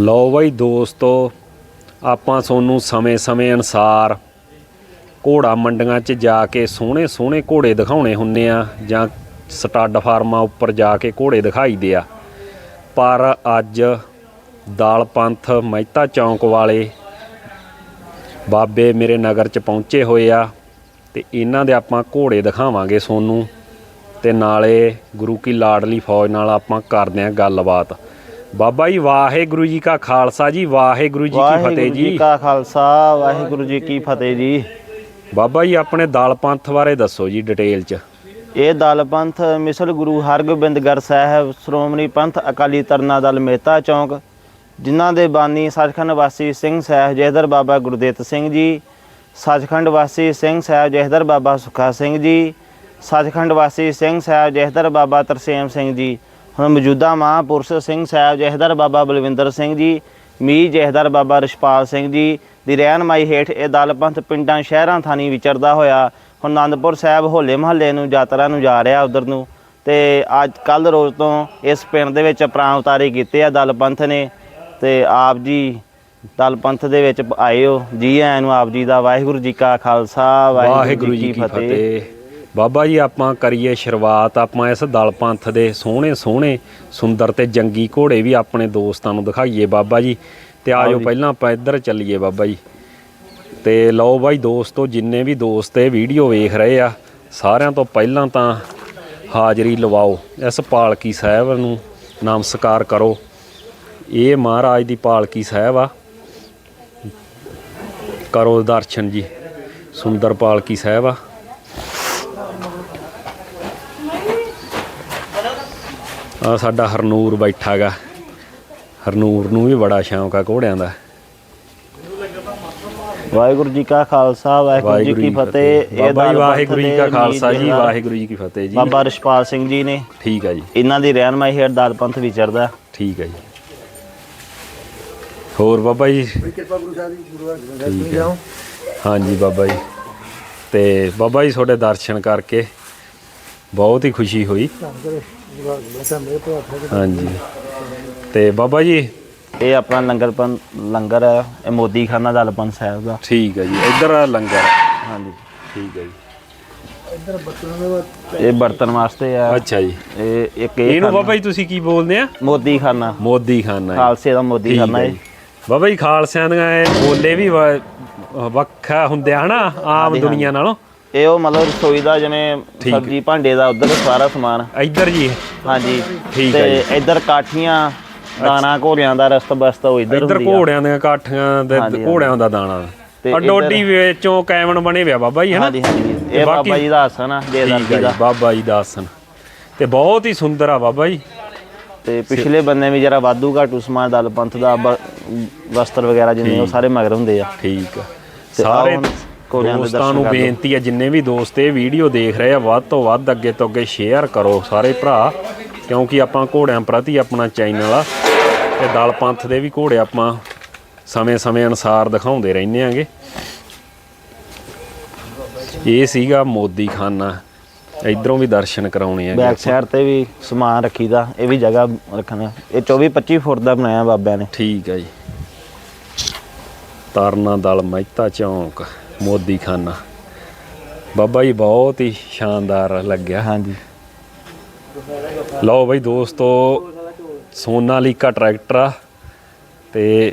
ਲਓ ਬਾਈ ਦੋਸਤੋ, ਆਪਾਂ ਤੁਹਾਨੂੰ ਸਮੇਂ-ਸਮੇਂ ਅਨਸਾਰ ਘੋੜਾ ਮੰਡੀਆਂ 'ਚ ਜਾ ਕੇ ਸੋਹਣੇ ਸੋਹਣੇ ਘੋੜੇ ਦਿਖਾਉਣੇ ਹੁੰਦੇ ਆ, ਜਾਂ ਸਟੱਡ ਫਾਰਮਾਂ ਉੱਪਰ ਜਾ ਕੇ ਘੋੜੇ ਦਿਖਾਈਦੇ ਆ। ਪਰ ਅੱਜ ਦਾਲ ਪੰਥ ਮਹਿਤਾ ਚੌਂਕ ਵਾਲੇ ਬਾਬੇ ਮੇਰੇ ਨਗਰ 'ਚ ਪਹੁੰਚੇ ਹੋਏ ਆ, ਤੇ ਇਹਨਾਂ ਦੇ ਆਪਾਂ ਘੋੜੇ ਦਿਖਾਵਾਂਗੇ ਸੋਨੂੰ, ਤੇ ਨਾਲੇ ਗੁਰੂ ਕੀ ਲਾਡਲੀ ਫੌਜ ਨਾਲ ਆਪਾਂ ਕਰਦੇ ਆਂ ਗੱਲਬਾਤ। ਬਾਬਾ ਜੀ ਵਾਹਿਗੁਰੂ ਜੀ ਕਾ ਖਾਲਸਾ ਜੀ ਵਾਹਿਗੁਰੂ ਜੀ ਕੀ ਫਤਿਹ ਜੀ ਜੀ। ਕਾ ਖਾਲਸਾ ਵਾਹਿਗੁਰੂ ਜੀ ਕੀ ਫਤਿਹ ਜੀ। ਬਾਬਾ ਜੀ ਆਪਣੇ ਦਲ ਪੰਥ ਬਾਰੇ ਦੱਸੋ ਜੀ ਡਿਟੇਲ ਚ। ਇਹ ਦਲ ਪੰਥ ਮਿਸਲ ਗੁਰੂ ਹਰਗੋਬਿੰਦਗੜ੍ਹ ਸਾਹਿਬ ਸ਼੍ਰੋਮਣੀ ਪੰਥ ਅਕਾਲੀ ਤਰਨਾ ਦਲ ਮਹਿਤਾ ਚੌਂਕ ਜਿਨ੍ਹਾਂ ਦੇ ਬਾਨੀ ਸੱਚਖੰਡ ਵਾਸੀ ਸਿੰਘ ਸਾਹਿਬ ਜਹਦਰ ਬਾਬਾ ਗੁਰਦੇਵ ਸਿੰਘ ਜੀ ਸੱਚਖੰਡ ਵਾਸੀ ਸਿੰਘ ਸਾਹਿਬ ਜਹਦਰ ਬਾਬਾ ਸੁਖਾ ਸਿੰਘ ਜੀ ਸੱਚਖੰਡ ਵਾਸੀ ਸਿੰਘ ਸਾਹਿਬ ਜਹਦਰ ਬਾਬਾ ਤਰਸੇਮ ਸਿੰਘ ਜੀ ਹੁਣ ਮੌਜੂਦਾ ਮਹਾਂਪੁਰਸ਼ ਸਿੰਘ ਸਾਹਿਬ ਜਹਦਰ ਬਾਬਾ ਬਲਵਿੰਦਰ ਸਿੰਘ ਜੀ ਮੀ ਜਹਦਰ ਬਾਬਾ ਰਿਸ਼ਪਾਲ ਸਿੰਘ ਜੀ ਦੀ ਰਹਿਨਮਾਈ ਹੇਠ ਇਹ ਦਲ ਪੰਥ ਪਿੰਡਾਂ ਸ਼ਹਿਰਾਂ ਥਾਣੀ ਵਿਚਰਦਾ ਹੋਇਆ। ਹੁਣ ਆਨੰਦਪੁਰ ਸਾਹਿਬ ਹੋਲੇ ਮਹੱਲੇ ਨੂੰ ਯਾਤਰਾ ਨੂੰ ਜਾ ਰਿਹਾ ਉਧਰ ਨੂੰ। ਤੇ ਅੱਜ ਕੱਲ ਰੋਜ਼ ਤੋਂ ਇਸ ਪਿੰਡ ਦੇ ਵਿੱਚ ਪ੍ਰਾਣ ਉਤਾਰੇ ਕੀਤੇ ਆ ਦਲ ਪੰਥ ਨੇ। ਤੇ ਆਪ ਜੀ ਦਲ ਪੰਥ ਦੇ ਵਿੱਚ ਆਏ ਹੋ। ਜੀ ਆਇਆਂ ਨੂੰ ਆਪ ਜੀ ਦਾ ਵਾਹਿਗੁਰੂ ਜੀ ਕਾ ਖਾਲਸਾ ਵਾਹਿਗੁਰੂ ਜੀ ਕੀ ਫਤਿਹ। ਬਾਬਾ ਜੀ ਆਪਾਂ ਕਰੀਏ ਸ਼ੁਰੂਆਤ ਆਪਾਂ ਇਸ ਦਲ ਪੰਥ ਦੇ ਸੋਹਣੇ ਸੋਹਣੇ ਸੁੰਦਰ ਤੇ ਜੰਗੀ ਘੋੜੇ ਵੀ ਆਪਣੇ ਦੋਸਤਾਂ ਨੂੰ ਦਿਖਾਈਏ ਬਾਬਾ ਜੀ। ਤੇ ਆਜੋ ਪਹਿਲਾਂ ਆਪਾਂ ਇੱਧਰ ਚੱਲੀਏ ਬਾਬਾ ਜੀ। ਤੇ ਲਓ ਬਾਈ ਦੋਸਤੋ ਜਿੰਨੇ ਵੀ ਦੋਸਤ ਇਹ ਵੀਡੀਓ ਵੇਖ ਰਹੇ ਆ ਸਾਰਿਆਂ ਤੋਂ ਪਹਿਲਾਂ ਤਾਂ ਹਾਜ਼ਰੀ ਲਵਾਓ। ਇਸ ਪਾਲਕੀ ਸਾਹਿਬ ਨੂੰ ਨਮਸਕਾਰ ਕਰੋ। ਇਹ ਮਹਾਰਾਜ ਦੀ ਪਾਲਕੀ ਸਾਹਿਬ ਆ। ਕਰੋ ਦਰਸ਼ਨ ਜੀ। ਸੁੰਦਰ ਪਾਲਕੀ ਸਾਹਿਬ ਆ। ਆ ਸਾਡਾ ਹਰਨੂਰ ਬੈਠਾਗਾ। ਹਰਨੂਰ ਨੂੰ ਵੀ ਬੜਾ ਸ਼ੌਂਕ ਆ ਘੋੜਿਆਂ ਦਾ। ਵਾਹਿਗੁਰੂ ਜੀ ਕਾ ਖਾਲਸਾ ਵਾਹਿਗੁਰੂ ਜੀ ਕੀ ਫਤਿਹ। ਇਹ ਬਾਬਾ ਵਾਹਿਗੁਰੂ ਜੀ ਕਾ ਖਾਲਸਾ ਜੀ ਵਾਹਿਗੁਰੂ ਜੀ ਕੀ ਫਤਿਹ ਜੀ। ਬਾਬਾ ਰਿਸ਼ਪਾਲ ਸਿੰਘ ਜੀ ਨੇ। ਠੀਕ ਆ ਜੀ। ਇਹਨਾਂ ਦੀ ਰਹਿਨਮਾਈ ਹੇਠ ਦਲ ਪੰਥ ਵਿਚਰਦਾ। ਠੀਕ ਆ ਜੀ। ਹੋਰ ਬਾਬਾ ਜੀ? ਕਿਰਪਾ ਗੁਰੂ ਸਾਹਿਬ ਗੁਰੂ ਹਾਂਜੀ ਬਾਬਾ ਜੀ। ਤੇ ਬਾਬਾ ਜੀ ਤੁਹਾਡੇ ਦਰਸ਼ਨ ਕਰਕੇ ਬਹੁਤ ਹੀ ਖੁਸ਼ੀ ਹੋਈ। ਹਾਂਜੀ। ਤੇ ਬਾਬਾ ਜੀ? ਇਹ ਆਪਣਾ ਲੰਗਰ ਪੰ ਲੰਗਰ ਹੈ ਇਹ ਮੋਦੀ ਖਾਨਾ ਦਲ ਪੰਥ ਸਾਹਿਬ ਦਾ। ਠੀਕ ਹੈ ਜੀ ਇੱਧਰ ਆ ਲੰਗਰ। ਹਾਂਜੀ। ਠੀਕ ਹੈ ਜੀ। ਇੱਧਰ ਬਾਅਦ ਇਹ ਬਰਤਨ ਵਾਸਤੇ ਆ। ਅੱਛਾ ਜੀ। ਇਹ ਇੱਕ ਇਹ ਇਹਨੂੰ ਬਾਬਾ ਜੀ ਤੁਸੀਂ ਕੀ ਬੋਲਦੇ ਆ? ਮੋਦੀ ਖਾਨਾ। ਮੋਦੀ ਖਾਨਾ ਖਾਲਸੇ ਦਾ ਮੋਦੀ ਖਾਨਾ ਹੈ। ਬਾਬਾ ਜੀ ਖਾਲਸਿਆਂ ਦੀਆਂ ਇਹ ਬੋਲੇ ਵੀ ਵੱਖਾ ਹੁੰਦੇ ਆ ਹਨਾ? ਆਮ ਦੁਨੀਆ ਨਾਲੋਂ। ਇਹ ਉਹ ਮਤਲਬ ਰਸੋਈ ਦਾ ਜਿਵੇਂ ਠੀਕ। ਸਬਜ਼ੀ ਭਾਂਡੇ ਦਾ ਉਧਰ ਸਾਰਾ ਸਮਾਨ। ਇੱਧਰ ਜੀ। ਹਾਂਜੀ। ਠੀਕ ਹੈ ਤੇ ਇੱਧਰ ਕਾਠੀਆਂ ਦਾਣਾ ਘੋੜਿਆਂ ਦਾ ਰਸਤ ਬਸਤ ਉਹ ਇੱਧਰ ਇੱਧਰ ਹੁੰਦੀ ਆ। ਘੋੜਿਆਂ ਦੀਆਂ ਕਾਠੀਆਂ ਤੇ ਹਾਂਜੀ, ਘੋੜਿਆਂ ਦਾ ਦਾਣਾ। ਤੇ ਅਡੋਡੀ ਵਿੱਚੋਂ ਕੈਮਨ ਬਣੇ ਵਿਆ ਬਾਬਾ ਜੀ ਹਨਾ ਹਾਂਜੀ ਹਾਂਜੀ। ਤੇ ਇਹ ਬਾਬਾ ਜੀ ਦਾ ਆਸਨ ਆ ਠੀਕ ਜੇਦਰ ਹੈ ਜੀ ਜੀ ਦਾ। ਬਾਬਾ ਜੀ ਦਾ ਆਸਨ ਤੇ ਬਹੁਤ ਹੀ ਸੁੰਦਰ ਆ ਬਾਬਾ ਜੀ। ਤੇ ਪਿਛਲੇ ਬੰਨੇ ਵੀ ਜਰਾ ਵਾਧੂ ਘਾਟੂ ਸਮਾਨ ਦਲ ਪੰਥ ਦਾ ਬ- ਵਸਤਰ ਵਗੈਰਾ ਜਿੰਨੇ ਉਹ ਸਾਰੇ ਮਗਰ ਹੁੰਦੇ ਆ। ਠੀਕ ਆ। ਸਾਰੇ ਹੁਣ ਦੇ ਦੋਸਤਾਂ ਦਰਸ਼ਨ ਨੂੰ ਕਰ ਲਓ। ਬੇਨਤੀ ਹੈ ਜਿੰਨੇ ਵੀ ਦੋਸਤ ਇਹ ਵੀਡੀਓ ਦੇਖ ਰਹੇ ਆ ਵੱਧ ਤੋਂ ਵੱਧ ਅੱਗੇ ਤੋਂ ਅੱਗੇ ਸ਼ੇਅਰ ਕਰੋ ਸਾਰੇ ਭਰਾ ਕਿਉਂਕਿ ਆਪਾਂ ਘੋੜਿਆਂ ਪ੍ਰਤੀ ਆਪਣਾ ਚੈਨਲ ਆ ਤੇ ਦਲ ਪੰਥ ਦੇ ਵੀ ਘੋੜੇ ਆਪਾਂ ਸਮੇਂ-ਸਮੇਂ ਅਨਸਾਰ ਦਿਖਾਉਂਦੇ ਰਹਿੰਦੇ ਆਂਗੇ। ਇਹ ਸੀਗਾ ਮੋਦੀ ਖਾਨਾ। ਇਧਰੋਂ ਵੀ ਦਰਸ਼ਨ ਕਰਾਉਣੇ ਆ ਬੈਕ ਸਾਈਡ ਤੇ ਵੀ ਸਮਾਨ ਰੱਖੀਦਾ ਇਹ ਵੀ ਜਗ੍ਹਾ ਰੱਖਣਾ। ਇਹ 24 25 ਫੁੱਟ ਦਾ ਬਣਾਇਆ ਬਾਬਿਆਂ ਨੇ। ਠੀਕ ਹੈ ਜੀ। ਤਰਨਾ ਦਲ ਮਹਿਤਾ ਚੌਂਕ। ਮੋਦੀ ਖਾਨਾ। ਬਾਬਾ ਜੀ ਬਹੁਤ ਹੀ ਸ਼ਾਨਦਾਰ ਲੱਗਿਆ। ਹਾਂਜੀ। ਲਓ ਬਈ ਦੋਸਤੋ ਸੋਨਾਲੀਕਾ ਟਰੈਕਟਰ ਆ ਤੇ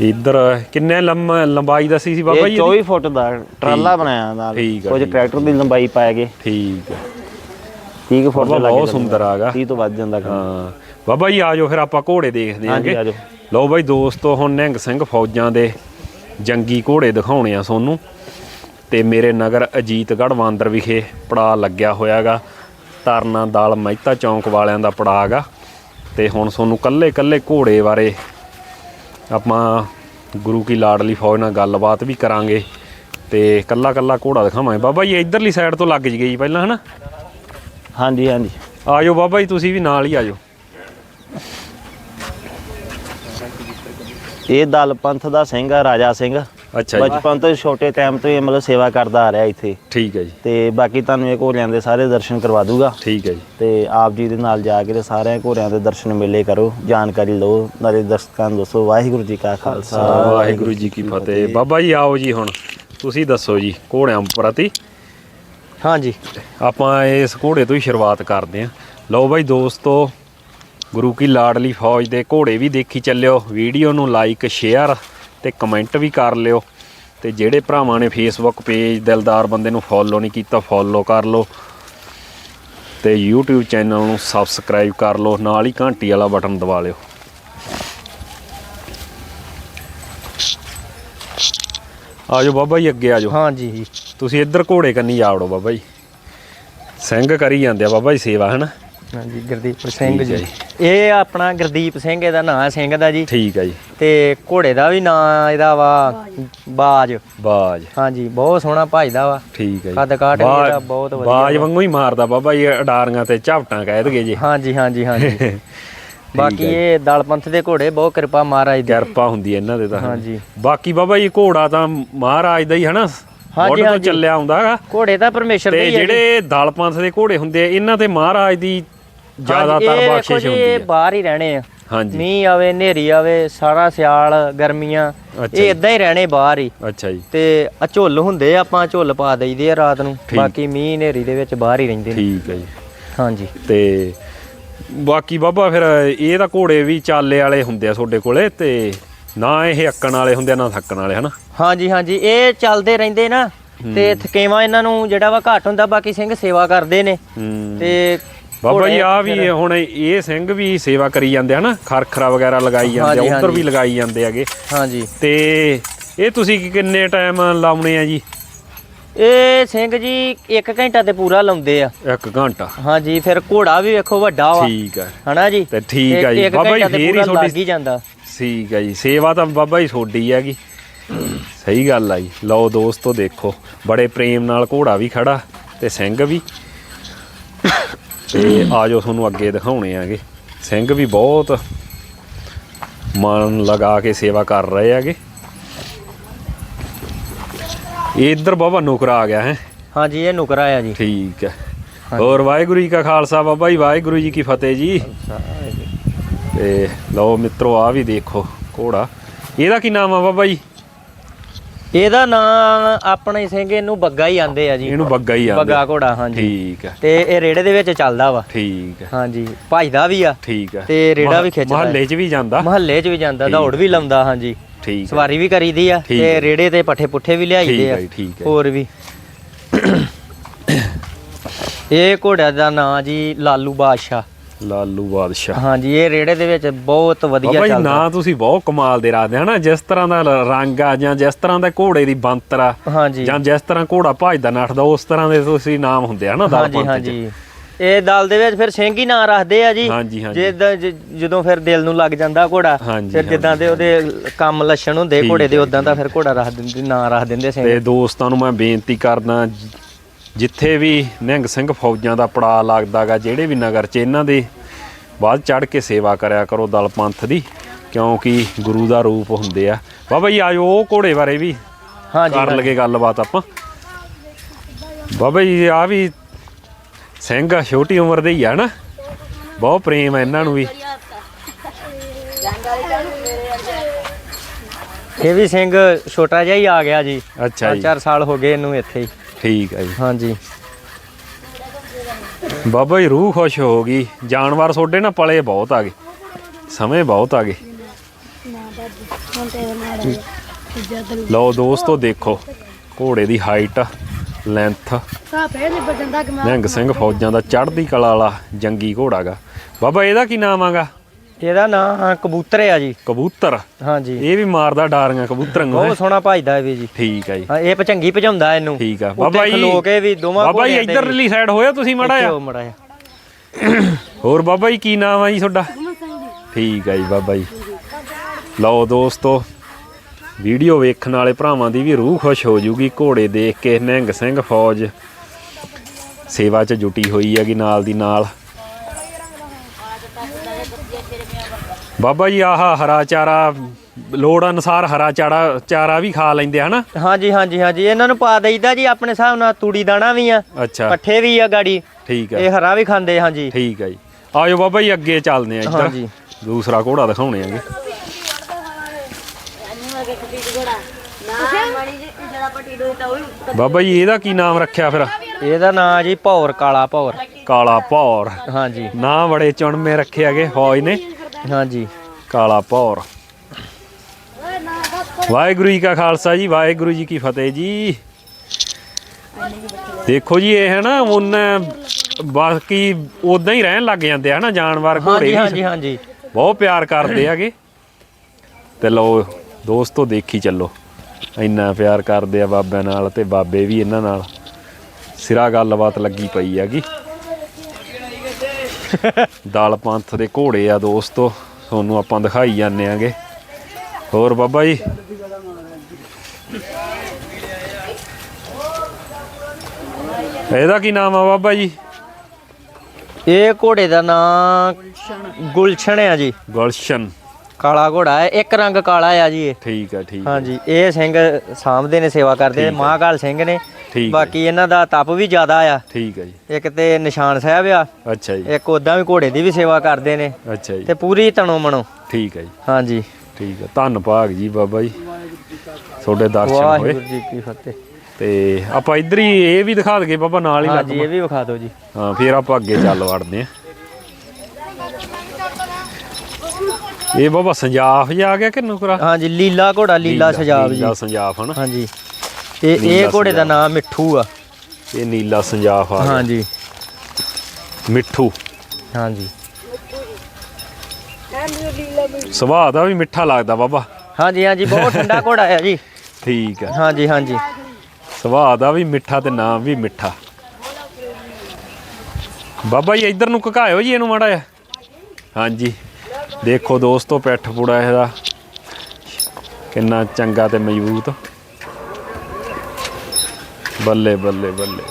ਇੱਧਰ ਕਿੰਨੇ ਲੰਮ ਲੰਬਾਈ ਦੱਸੀ ਸੀ ਬਾਬਾ ਇਹ ਜੀ 24 ਫੁੱਟ ਦਾ ਟਰਾਲਾ ਬਣਾਇਆ ਨਾਲ। ਠੀਕ ਆ, ਕੁਝ ਠੀਕ ਟਰੈਕਟਰ ਦੀ ਲੰਬਾਈ ਪਾਏ ਗਏ ਠੀਕ ਹੈ 30 ਕੁ ਫੁੱਟ ਬਾਬਾ ਦੇ ਲੱਗੇ ਬਹੁਤ ਸੁੰਦਰ ਆਗਾ। 30 ਤੋਂ ਵੱਧ ਜਾਂਦਾ ਕੰਮ। ਹਾਂ। ਬਾਬਾ ਜੀ ਆਜੋ ਫਿਰ ਆਪਾਂ ਘੋੜੇ ਦੇਖਦੇ ਹਾਂਜੀ, ਆਜੋ। ਲਓ ਬਾਈ ਦੋਸਤੋ ਹੁਣ ਨਿਹੰਗ ਸਿੰਘ ਫੌਜਾਂ ਦੇ ਜੰਗੀ ਘੋੜੇ ਦਿਖਾਉਣੇ ਆ ਤੁਹਾਨੂੰ ਤੇ ਮੇਰੇ ਨਗਰ ਅਜੀਤਗੜ੍ਹ ਵਾਂਦਰ ਵਿਖੇ ਪੜਾ ਲੱਗਿਆ ਹੋਇਆਗਾ। ਤਰਨਾ ਦਾਲ ਮਹਿਤਾ ਚੌਂਕ ਵਾਲਿਆਂ ਦਾ ਪੜਾਗਾ। ਤੇ ਹੁਣ ਤੁਹਾਨੂੰ ਕੱਲੇ ਕੱਲੇ ਘੋੜੇ ਬਾਰੇ ਆਪਾਂ ਗੁਰੂ ਕੀ ਲਾਡਲੀ ਫੌਜ ਨਾਲ ਗੱਲਬਾਤ ਵੀ ਕਰਾਂਗੇ। ਤੇ ਕੱਲਾ ਕੱਲਾ ਘੋੜਾ ਦਿਖਾਵਾਂਗੇ। ਬਾਬਾ ਜੀ ਇਧਰਲੀ ਸਾਈਡ ਤੋਂ ਲੱਗ ਜੀ ਗਈ ਪਹਿਲਾਂ ਹਨਾ? ਹਾਂਜੀ ਹਾਂਜੀ। ਆਜੋ ਬਾਬਾ ਜੀ ਤੁਸੀਂ ਵੀ ਨਾਲ ਹੀ ਆਜੋ। ਇਹ ਦਲ ਪੰਥ ਦਾ ਸਿੰਘ ਆ ਰਾਜਾ ਸਿੰਘ। ਅੱਛਾ ਜੀ। ਬਚਪਨ ਤੋਂ ਹੀ ਛੋਟੇ ਟਾਈਮ ਤੋਂ ਹੀ ਮਤਲਬ ਸੇਵਾ ਕਰਦਾ ਆ ਰਿਹਾ ਇੱਥੇ। ਠੀਕ ਹੈ ਜੀ। ਤੇ ਬਾਕੀ ਤੁਹਾਨੂੰ ਇਹ ਘੋੜਿਆਂ ਦੇ ਸਾਰੇ ਦਰਸ਼ਨ ਕਰਵਾ ਦੂਗਾ। ਠੀਕ ਹੈ ਜੀ। ਤੇ ਆਪ ਜੀ ਦੇ ਨਾਲ ਜਾ ਕੇ ਤੇ ਸਾਰਿਆਂ ਘੋੜਿਆਂ ਦੇ ਦਰਸ਼ਨ ਮੇਲੇ ਕਰੋ ਜਾਣਕਾਰੀ ਲਓ ਨਾਲੇ ਦਰਸ਼ਕਾਂ ਨੂੰ ਦੱਸੋ ਵਾਹਿਗੁਰੂ ਜੀ ਕਾ ਖਾਲਸਾ। ਵਾਹਿਗੁਰੂ ਜੀ ਕੀ ਫਤਿਹ। ਬਾਬਾ ਜੀ ਆਓ ਜੀ ਹੁਣ। ਤੁਸੀਂ ਦੱਸੋ ਜੀ ਘੋੜਿਆਂ ਪ੍ਰਤੀ। ਹਾਂਜੀ। ਆਪਾਂ ਇਸ ਘੋੜੇ ਤੋਂ ਹੀ ਸ਼ੁਰੂਆਤ ਕਰਦੇ ਹਾਂ। ਲਓ ਬਾਈ ਦੋਸਤੋ ਗੁਰੂ ਕੀ ਲਾਡਲੀ ਫੌਜ ਦੇ ਘੋੜੇ ਵੀ ਦੇਖੀ ਚੱਲਿਓ ਵੀਡੀਓ ਨੂੰ ਲਾਈਕ ਸ਼ੇਅਰ ਤੇ ਕਮੈਂਟ ਵੀ ਕਰ ਲਿਓ। ਤੇ ਜਿਹੜੇ ਭਰਾਵਾਂ ਨੇ ਫੇਸਬੁੱਕ ਪੇਜ ਦਿਲਦਾਰ ਬੰਦੇ ਨੂੰ ਫੋਲੋ ਨਹੀਂ ਕੀਤਾ ਫੋਲੋ ਕਰ ਲਓ। ਤੇ YouTube ਚੈਨਲ ਨੂੰ ਸਬਸਕ੍ਰਾਈਬ ਕਰ ਲਓ ਨਾਲ ਹੀ ਘੰਟੀ ਵਾਲਾ ਬਟਨ ਦਬਾ ਲਿਓ। ਆਜੋ ਬਾਬਾ ਜੀ ਅੱਗੇ ਆਜੋ। ਹਾਂਜੀ ਜੀ। ਤੁਸੀਂ ਇੱਧਰ ਘੋੜੇ ਕੰਨੀ ਜਾਵੜੋ ਬਾਬਾ ਜੀ। ਸਿੰਘ ਕਰੀ ਜਾਂਦੇ ਆ ਬਾਬਾ ਜੀ ਸੇਵਾ ਹਨ? ਹਾਂਜੀ ਗੁਰਦੀਪ ਸਿੰਘ ਜੀ। ਇਹ ਆਪਣਾ ਗੁਰਦੀਪ ਸਿੰਘ ਇਹਦਾ ਨਾਂ ਹੈ ਸਿੰਘ ਦਾ ਜੀ। ਠੀਕ ਹੈ ਜੀ। ਤੇ ਘੋੜੇ ਦਾ ਵੀ ਨਾਂ ਇਹਦਾ ਵਾ ਬਾਜ। ਬਾਜ। ਹਾਂਜੀ ਬਹੁਤ ਸੋਹਣਾ ਭਜਦਾ ਵਾ। ਠੀਕ ਹੈ ਜੀ। ਕੱਦ ਬਾਜ- ਇਹਦਾ ਬਹੁਤ ਵਧੀਆ ਬਾਜ। ਵਾਂਗੂ ਹੀ ਮਾਰਦਾ ਬਾਬਾ ਜੀ ਅਡਾਰੀਆਂ ਤੇ ਝਾਪਟਾਂ ਕਹਿ ਦਗੇ ਜੀ। ਹਾਂਜੀ ਹਾਂਜੀ ਹਾਂਜੀ। ਬਾਕੀ ਇਹ ਦਲ ਪੰਥ ਦੇ ਘੋੜੇ ਬਹੁਤ ਕਿਰਪਾ ਮਹਾਰਾਜ ਦੀ। ਕਿਰਪਾ ਹੁੰਦੀ ਹੈ ਇਹਨਾਂ ਦੇ ਤਾਂ। ਹਾਂਜੀ। ਬਾਕੀ ਬਾਬਾ ਜੀ ਘੋੜਾ ਤਾਂ ਮਹਾਰਾਜ ਦਾ ਹੀ ਹਨਾ ਹਾਂਜੀ, ਤੋਂ। ਚੱਲਿਆ ਆਉਂਦਾ ਘੋੜੇ ਤਾਂ ਪਰਮੇਸ਼ਰ ਦੇ ਹੀ। ਜਿਹੜੇ ਦਲ ਪੰਥ ਦੇ ਘੋੜੇ ਹੁੰਦੇ ਆ ਇਹਨਾਂ ਤੇ ਮਹਾਰਾਜ ਦੀ ਜ਼ਿਆਦਾਤਰ ਬਖਸ਼ਿਸ਼ ਹੁੰਦੀ ਇਹ ਹੈ ਬਾਹਰ ਹੀ ਰਹਿਣੇ ਆ। ਹਾਂਜੀ। ਮੀਂਹ ਆਵੇ ਹਨੇਰੀ ਆਵੇ ਸਾਰਾ ਸਿਆਲ ਗਰਮੀਆਂ। ਇਹ ਇਦਾਂ ਹੀ ਰਹਿਣੇ ਬਾਹਰ ਹੀ। ਅੱਛਾ ਜੀ। ਤੇ ਆ ਝੁੱਲ ਹੁੰਦੇ ਆਪਾਂ ਝੁੱਲ ਪਾ ਦਈਦੇ ਆ ਰਾਤ ਨੂੰ। ਬਾਕੀ ਮੀਂਹ ਹਨੇਰੀ ਦੇ ਵਿੱਚ ਬਾਹਰ ਹੀ ਰਹਿੰਦੇ ਨੇ। ਠੀਕ ਹੈ ਜੀ। ਹਾਂਜੀ। ਤੇ ਬਾਕੀ ਬਾਬਾ ਫਿਰ ਇਹ ਤਾਂ ਘੋੜੇ ਵੀ ਚਾਲੇ ਵਾਲੇ ਹੁੰਦੇ ਆ ਤੁਹਾਡੇ ਕੋਲੇ ਤੇ ਨਾ ਇਹ ਅੱਕਣ ਵਾਲੇ ਹੁੰਦੇ ਨਾ ਥੱਕਣ ਵਾਲੇ ਹਨਾ? ਹਾਂਜੀ ਹਾਂਜੀ। ਇਹ ਚੱਲਦੇ ਰਹਿੰਦੇ ਨਾ ਤੇ ਥਕੇਵਾ ਇਹਨਾਂ ਨੂੰ ਜਿਹੜਾ ਵਾ ਘੱਟ ਹੁੰਦਾ ਬਾਕੀ ਸਿੰਘ ਸੇਵਾ ਕਰਦੇ ਨੇ। ਤੇ ਬਾਬਾ ਜੀ ਆ ਵੀ ਹੁਣ ਇਹ ਸਿੰਘ ਵੀ ਸੇਵਾ ਕਰੀ ਜਾਂਦੇ ਹਨਾ ਖਰਖਰਾ ਵਗੈਰਾ ਲਗਾਈ ਜਾਂਦੇ ਆ ਉਧਰ। ਵੀ ਲਗਾਈ ਜਾਂਦੇ ਹੈਗੇ। ਹਾਂਜੀ। ਤੇ ਇਹ ਤੁਸੀਂ ਕਿੰਨੇ ਟਾਈਮ ਲਾਉਣੇ ਆ ਜੀ? ਇਹ ਸਿੰਘ ਜੀ 1 ਘੰਟਾ ਤੇ ਪੂਰਾ ਲਾਉਂਦੇ ਆ। 1 ਘੰਟਾ। ਹਾਂਜੀ ਫਿਰ ਘੋੜਾ ਵੀ ਵੇਖੋ ਵੱਡਾ ਵਾ। ਠੀਕ ਹੈ ਹਨਾ ਜੀ? ਤੇ ਠੀਕ ਆ ਜੀ। ਬਾਬਾ ਜੀ ਫੇਰ ਹੀ ਹੀ ਜਾਂਦਾ। ਠੀਕ ਹੈ ਜੀ। ਸੇਵਾ ਤਾਂ ਬਾਬਾ ਜੀ ਤੁਹਾਡੀ ਹੈਗੀ। ਸਹੀ ਗੱਲ ਆ ਜੀ। ਲਓ ਦੋਸਤੋ ਦੇਖੋ। ਬੜੇ ਪ੍ਰੇਮ ਨਾਲ ਘੋੜਾ ਵੀ ਖੜਾ ਤੇ ਸਿੰਘ ਵੀ। ਤੇ ਆਜੋ ਤੁਹਾਨੂੰ ਅੱਗੇ ਦਿਖਾਉਣੇ ਆਗੇ। ਸਿੰਘ ਵੀ ਬਹੁਤ ਮਨ ਲਗਾ ਕੇ ਸੇਵਾ ਕਰ ਰਹੇ ਹੈਗੇ ਇਹ ਇੱਧਰ ਬਾਬਾ ਨੁਕਰਾ ਆ ਗਿਆ ਹੈ। ਹਾਂਜੀ ਇਹ ਨੁਕਰਾ ਆ ਜੀ। ਠੀਕ ਹੈ। ਹੋਰ ਵਾਹਿਗੁਰੂ ਜੀ ਕਾ ਖਾਲਸਾ ਬਾਬਾ ਜੀ ਵਾਹਿਗੁਰੂ ਜੀ ਕੀ ਫਤਿਹ ਜੀ। ਤੇ ਲਓ ਮਿੱਤਰੋ ਆ ਵੀ ਦੇਖੋ ਘੋੜਾ। ਇਹਦਾ ਕੀ ਨਾਮ ਆ ਬਾਬਾ ਜੀ? ਇਹਦਾ ਨਾਂ ਆਪਣੇ ਸਿੰਘ ਇਹਨੂੰ ਬੱਗਾ ਹੀ ਆਂਦੇ ਆ ਜੀ। ਇਹਨੂੰ ਬੱਗਾ ਹੀ ਆਂਦੇ ਬੱਗਾ ਘੋੜਾ ਹਾਂਜੀ। ਠੀਕ ਹੈ ਤੇ ਇਹ ਰੇੜੇ ਦੇ ਵਿੱਚ ਚੱਲਦਾ ਵਾ। ਠੀਕ ਹੈ ਹਾਂਜੀ ਭਜਦਾ ਵੀ ਆ। ਠੀਕ ਹੈ ਤੇ ਰੇੜਾ ਵੀ ਖਿੱਚਦਾ। ਮਹੱਲੇ 'ਚ ਵੀ ਜਾਂਦਾ। ਮਹੱਲੇ 'ਚ ਵੀ ਜਾਂਦਾ ਦੌੜ ਵੀ ਲਾਉਂਦਾ ਹਾਂਜੀ। ਠੀਕ ਸਵਾਰੀ ਵੀ ਕਰੀਦੀ ਆ। ਤੇ ਰੇੜੇ ਤੇ ਪੱਠੇ ਪੁੱਠੇ ਵੀ ਲਿਆਈਦੇ ਆ। ਹੋਰ ਵੀ। ਇਹ ਘੋੜਾ ਦਾ ਨਾਂ ਜੀ ਲਾਲੂ ਬਾਦਸ਼ਾਹ। ਲਾਲੂ ਬਾਦਸ਼ਾਹ। ਹਾਂਜੀ ਇਹ ਰੇੜੇ ਦੇ ਵਿੱਚ ਬਹੁਤ ਵਧੀਆ ਚੱਲਦਾ। ਨਾਂ ਤੁਸੀਂ ਬਹੁਤ ਕਮਾਲ ਦੇ ਰੱਖਦੇ ਹਨਾ? ਜਿਸ ਤਰ੍ਹਾਂ ਦਾ ਰੰਗ ਆ ਜਾਂ ਜਿਸ ਤਰ੍ਹਾਂ ਦਾ ਘੋੜੇ ਦੀ ਬੰਤਰ ਆ ਹਾਂਜੀ। ਜਾਂ ਜਿਸ ਤਰ੍ਹਾਂ ਘੋੜਾ ਭਜਦਾ ਨੱਠਦਾ ਉਸ ਤਰ੍ਹਾਂ ਦੇ ਤੁਸੀਂ ਨਾਮ ਹੁੰਦੇ ਆ ਨਾ ਦਲ ਹਾਂਜੀ ਪੰਥ ਹਾਂਜੀ। ਇਹ ਦਲ ਦੇ ਵਿੱਚ ਫਿਰ ਸਿੰਘ ਹੀ ਨਾਂ ਰੱਖਦੇ ਆ ਜੀ। ਜ- ਜਦੋਂ ਫਿਰ ਦਿਲ ਨੂੰ ਲੱਗ ਜਾਂਦਾ ਘੋੜਾ ਫਿਰ ਜਿੱਦਾਂ ਦੇ ਉਹਦੇ ਕੰਮ ਲੱਛਣ ਹੁੰਦੇ ਘੋੜੇ ਦੇ ਉਦਾਂ ਦਾ ਫਿਰ ਘੋੜਾ ਰੱਖ ਦਿੰਦੇ ਨਾਂ ਰੱਖ ਦਿੰਦੇ ਸਿੰਘ। ਤੇ ਦੋਸਤਾਂ ਨੂੰ ਮੈਂ ਬੇਨਤੀ ਕਰਦਾ ਜਿੱਥੇ ਵੀ ਨਿਹੰਗ ਸਿੰਘ ਫੌਜਾਂ ਦਾ ਪੜਾਅ ਲੱਗਦਾਗਾ ਜਿਹੜੇ ਵੀ ਨਗਰ 'ਚ ਇਹਨਾਂ ਦੇ ਬਾਅਦ ਚੜ ਕੇ ਸੇਵਾ ਕਰਿਆ ਕਰੋ ਦਲ ਪੰਥ ਦੀ ਕਿਉਂਕਿ ਗੁਰੂ ਦਾ ਰੂਪ ਹੁੰਦੇ ਆ। ਬਾਬਾ ਜੀ ਆਜੋ ਉਹ ਘੋੜੇ ਬਾਰੇ ਵੀ ਹਾਂਜੀ ਕਰ ਲਗੇ ਗੱਲਬਾਤ ਆਪਾਂ। ਬਾਬਾ ਜੀ ਆ ਵੀ ਸਿੰਘ ਆ, ਛੋਟੀ ਉਮਰ ਦੇ ਹੀ ਆ ਨਾ। ਬਹੁਤ ਪ੍ਰੇਮ ਹੈ ਇਹਨਾਂ ਨੂੰ ਵੀ। ਇਹ ਵੀ ਸਿੰਘ ਛੋਟਾ ਜਿਹਾ ਹੀ ਆ ਗਿਆ ਜੀ। ਅੱਛਾ ਜੀ। 4 ਸਾਲ ਹੋ ਗਏ ਇਹਨੂੰ ਇੱਥੇ ਹੀ। ਠੀਕ ਹੈ ਜੀ। ਹਾਂਜੀ। ਬਾਬਾ ਜੀ ਰੂਹ ਖੁਸ਼ ਹੋ ਗਈ। ਜਾਨਵਰ ਤੁਹਾਡੇ ਨਾ ਪਲੇ ਬਹੁਤ ਆ ਗਏ। ਸਮੇਂ ਬਹੁਤ ਆ ਗਏ। ਲਓ ਦੋਸਤੋ ਦੇਖੋ। ਘੋੜੇ ਦੀ ਹਾਈਟ ਲੈਂਥ ਨਿਹੰਗ ਸਿੰਘ ਫੌਜਾਂ ਦਾ ਚੜ੍ਹਦੀ ਕਲਾ ਵਾਲਾ ਜੰਗੀ ਘੋੜਾਗਾ ਬਾਬਾ ਇਹਦਾ ਕੀ ਨਾਮ ਆਗਾ ਇਹਦਾ ਨਾਂ ਕਬੂਤਰ ਆ ਜੀ। ਕਬੂਤਰ? ਹਾਂਜੀ। ਇਹ ਵੀ ਮਾਰਦਾ ਡਾਰੀਆਂ ਕਬੂਤਰਾਂ ਨੂੰ? ਬਹੁਤ ਸੋਹਣਾ ਭਜਦਾ ਇਹ ਵੀ ਜੀ। ਠੀਕ ਹੈ ਜੀ। ਹਾਂ, ਇਹ ਪਚੰਗੀ ਭਜਾਉਂਦਾ ਇਹਨੂੰ। ਠੀਕ ਆ। ਬਾਬਾ ਜੀ ਖਲੋ ਕੇ ਵੀ ਦੋਵਾਂ ਬਾਬਾ ਜੀ ਇੱਧਰਲੀ ਸਾਈਡ ਹੋਇਆ ਤੁਸੀਂ ਮੜਾ ਆ ਮਾੜਾ ਜਿਹਾ। ਹੋਰ ਬਾਬਾ ਜੀ ਕੀ ਨਾਮ ਆ ਜੀ ਤੁਹਾਡਾ? ਠੀਕ ਹੈ ਜੀ ਬਾਬਾ ਜੀ। ਲਓ ਦੋਸਤੋ ਵੀਡੀਓ ਵੇਖਣ ਵਾਲੇ ਭਰਾਵਾਂ ਦੀ ਵੀ ਰੂਹ ਖੁਸ਼ ਹੋ ਜੂਗੀ ਘੋੜੇ ਦੇਖ ਕੇ ਨਿਹੰਗ ਸਿੰਘ ਫੌਜ ਸੇਵਾ 'ਚ ਜੁਟੀ ਹੋਈ ਹੈਗੀ ਨਾਲ ਦੀ ਨਾਲ। ਬਾਬਾ ਜੀ ਆਹ ਹਰਾ ਚਾਰਾ ਲੋੜ ਅਨੁਸਾਰ ਹਰਾ ਚਾਰਾ ਚਾਰਾ ਵੀ ਖਾ ਲੈਂਦੇ ਆ ਹਨਾ? ਹਾਂਜੀ ਹਾਂਜੀ ਹਾਂਜੀ। ਇਹਨਾਂ ਨੂੰ ਪਾ ਦੇਈਦਾ ਜੀ ਆਪਣੇ ਹਿਸਾਬ ਨਾਲ ਤੂੜੀ ਦਾਣਾ ਵੀ ਆ ਅੱਛਾ। ਪੱਠੇ ਵੀ ਆ ਗਾੜੀ। ਠੀਕ ਹੈ ਇਹ ਹਰਾ ਵੀ ਖਾਂਦੇ ਹਾਂਜੀ। ਠੀਕ ਹੈ ਜੀ। ਆਜੋ ਬਾਬਾ ਜੀ ਅੱਗੇ ਚੱਲਦੇ ਆ ਇੱਧਰ। ਹਾਂਜੀ। ਦੂਸਰਾ ਘੋੜਾ ਦਿਖਾਉਣੇ ਆਗੇ ਬਾਬਾ ਜੀ ਇਹਦਾ ਕੀ ਨਾਮ ਰੱਖਿਆ ਫਿਰ? ਇਹਦਾ ਨਾਂ ਜੀ ਭੌਰ ਕਾਲਾ ਭੌਰ। ਕਾਲਾ ਭੌਰ। ਹਾਂਜੀ। ਨਾਂ ਬੜੇ ਚੁਣਵੇਂ ਰੱਖੇ ਹੈਗੇ ਫੌਜ ਨੇ। ਹਾਂਜੀ। ਕਾਲਾ ਭੌਰ। ਵਾਹਿਗੁਰੂ ਜੀ ਕਾ ਖਾਲਸਾ ਜੀ ਵਾਹਿਗੁਰੂ ਜੀ ਕੀ ਫਤਿਹ ਜੀ। ਦੇਖੋ ਜੀ ਇਹ ਹੈ ਨਾ ਉਹਨਾਂ ਬਾਕੀ ਉਦਾਂ ਹੀ ਰਹਿਣ ਲੱਗ ਜਾਂਦੇ ਆ ਨਾ ਜਾਨਵਰ ਘੋੜੇ ਹਾਂਜੀ ਹਾਂਜੀ ਹਾਂਜੀ। ਬਹੁਤ ਪਿਆਰ ਕਰਦੇ ਹੈਗੇ। ਤੇ ਲਓ ਦੋਸਤੋ ਦੇਖੀ ਚੱਲੋ। ਇੰਨਾ ਪਿਆਰ ਕਰਦੇ ਆ ਬਾਬਿਆਂ ਨਾਲ ਤੇ ਬਾਬੇ ਵੀ ਇਹਨਾਂ ਨਾਲ। ਸਿਰਾ ਗੱਲਬਾਤ ਲੱਗੀ ਪਈ ਹੈਗੀ। ਦਲ ਪੰਥ ਦੇ ਘੋੜੇ ਆ ਦੋਸਤੋ ਤੁਹਾਨੂੰ ਆਪਾਂ ਦਿਖਾਈ ਜਾਂਦੇ ਆਂਗੇ। ਹੋਰ ਬਾਬਾ ਜੀ? ਇਹਦਾ ਕੀ ਨਾਮ ਆ ਬਾਬਾ ਜੀ? ਇਹ ਘੋੜੇ ਦਾ ਨਾਂ ਗੁਲਸ਼ਨ ਆ ਜੀ। ਗੁਲਸ਼ਨ। ਕਾਲਾ ਘੋੜਾ ਹੈ ਇੱਕ ਰੰਗ ਕਾਲਾ ਆ ਜੀ ਇਹ। ਠੀਕ ਆ ਠੀਕ ਹਾਂਜੀ ਇਹ ਸਿੰਘ ਸਾਂਭਦੇ ਨੇ ਸੇਵਾ ਕਰਦੇ ਮਹਾਕਾਲ ਸਿੰਘ ਨੇ। ਠੀਕ ਬਾਕੀ ਇਹਨਾਂ ਦਾ ਤਪ ਵੀ ਜ਼ਿਆਦਾ ਆ। ਠੀਕ ਆ ਜੀ। ਇੱਕ ਤੇ ਨਿਸ਼ਾਨ ਸਾਹਿਬ ਆ। ਅੱਛਾ ਜੀ। ਇੱਕ ਉਦਾਂ ਵੀ ਘੋੜੇ ਦੀ ਵੀ ਸੇਵਾ ਕਰਦੇ ਨੇ। ਅੱਛਾ ਜੀ। ਤੇ ਪੂਰੀ ਤਣੋ ਮਣੋ। ਠੀਕ ਹੈ ਜੀ। ਹਾਂਜੀ। ਠੀਕ ਹੈ। ਧੰਨ ਭਾਗ ਜੀ ਬਾਬਾ ਜੀ। ਤੁਹਾਡੇ ਦਰਸ਼ਨ ਹੋਏ। ਵਾਹਿਗੁਰੂ ਜੀ ਕੀ ਫਤਿਹ। ਤੇ ਆਪਾਂ ਇੱਧਰ ਹੀ ਇਹ ਵੀ ਦਿਖਾ ਦਈਏ ਬਾਬਾ ਨਾਲ ਹੀ ਲੱਗ ਹਾਂਜੀ ਇਹ ਵੀ ਵਿਖਾ ਦਿਓ ਜੀ। ਹਾਂ ਫਿਰ ਆਪਾਂ ਅੱਗੇ ਚੱਲ ਵੜਦੇ ਆ ਇਹ ਬਾਬਾ ਸੰਜਾਫ ਜਾ ਆ ਗਿਆ ਕਿ ਨੁਕਰਾ? ਹਾਂਜੀ ਲੀਲਾ ਘੋੜਾ ਲੀਲਾ ਸਜਾਬ ਜੀ। ਨੀਲਾ ਸੰਜਾਫ ਹਨਾ? ਹਾਂਜੀ। ਤੇ ਇਹ ਘੋੜੇ ਦਾ। ਨਾਮ ਮਿੱਠੂ ਆ। ਇਹ ਨੀਲਾ ਸੰਜਾਫ ਆ ਗਿਆ ਹਾਂਜੀ। ਮਿੱਠੂ। ਹਾਂਜੀ। ਸੁਭਾਅ ਦਾ ਵੀ ਮਿੱਠਾ ਲੱਗਦਾ ਬਾਬਾ। ਹਾਂਜੀ ਹਾਂਜੀ ਬਹੁਤ ਠੰਡਾ ਘੋੜਾ ਆ ਜੀ। ਠੀਕ ਹੈ ਹਾਂਜੀ ਹਾਂਜੀ। ਸੁਭਾਅ ਦਾ ਵੀ ਮਿੱਠਾ ਤੇ ਨਾਮ ਵੀ ਮਿੱਠਾ। ਬਾਬਾ ਜੀ ਇੱਧਰ ਨੂੰ ਘਕਾਇਓ ਜੀ ਇਹਨੂੰ ਮਾੜਾ ਜਿਹਾ। ਹਾਂਜੀ। ਦੇਖੋ ਦੋਸਤੋ ਪੈਠ ਪੂੜਾ ਇਹਦਾ। ਕਿੰਨਾ ਚੰਗਾ ਤੇ ਮਜ਼ਬੂਤ। ਬੱਲੇ ਬੱਲੇ ਬੱਲੇ।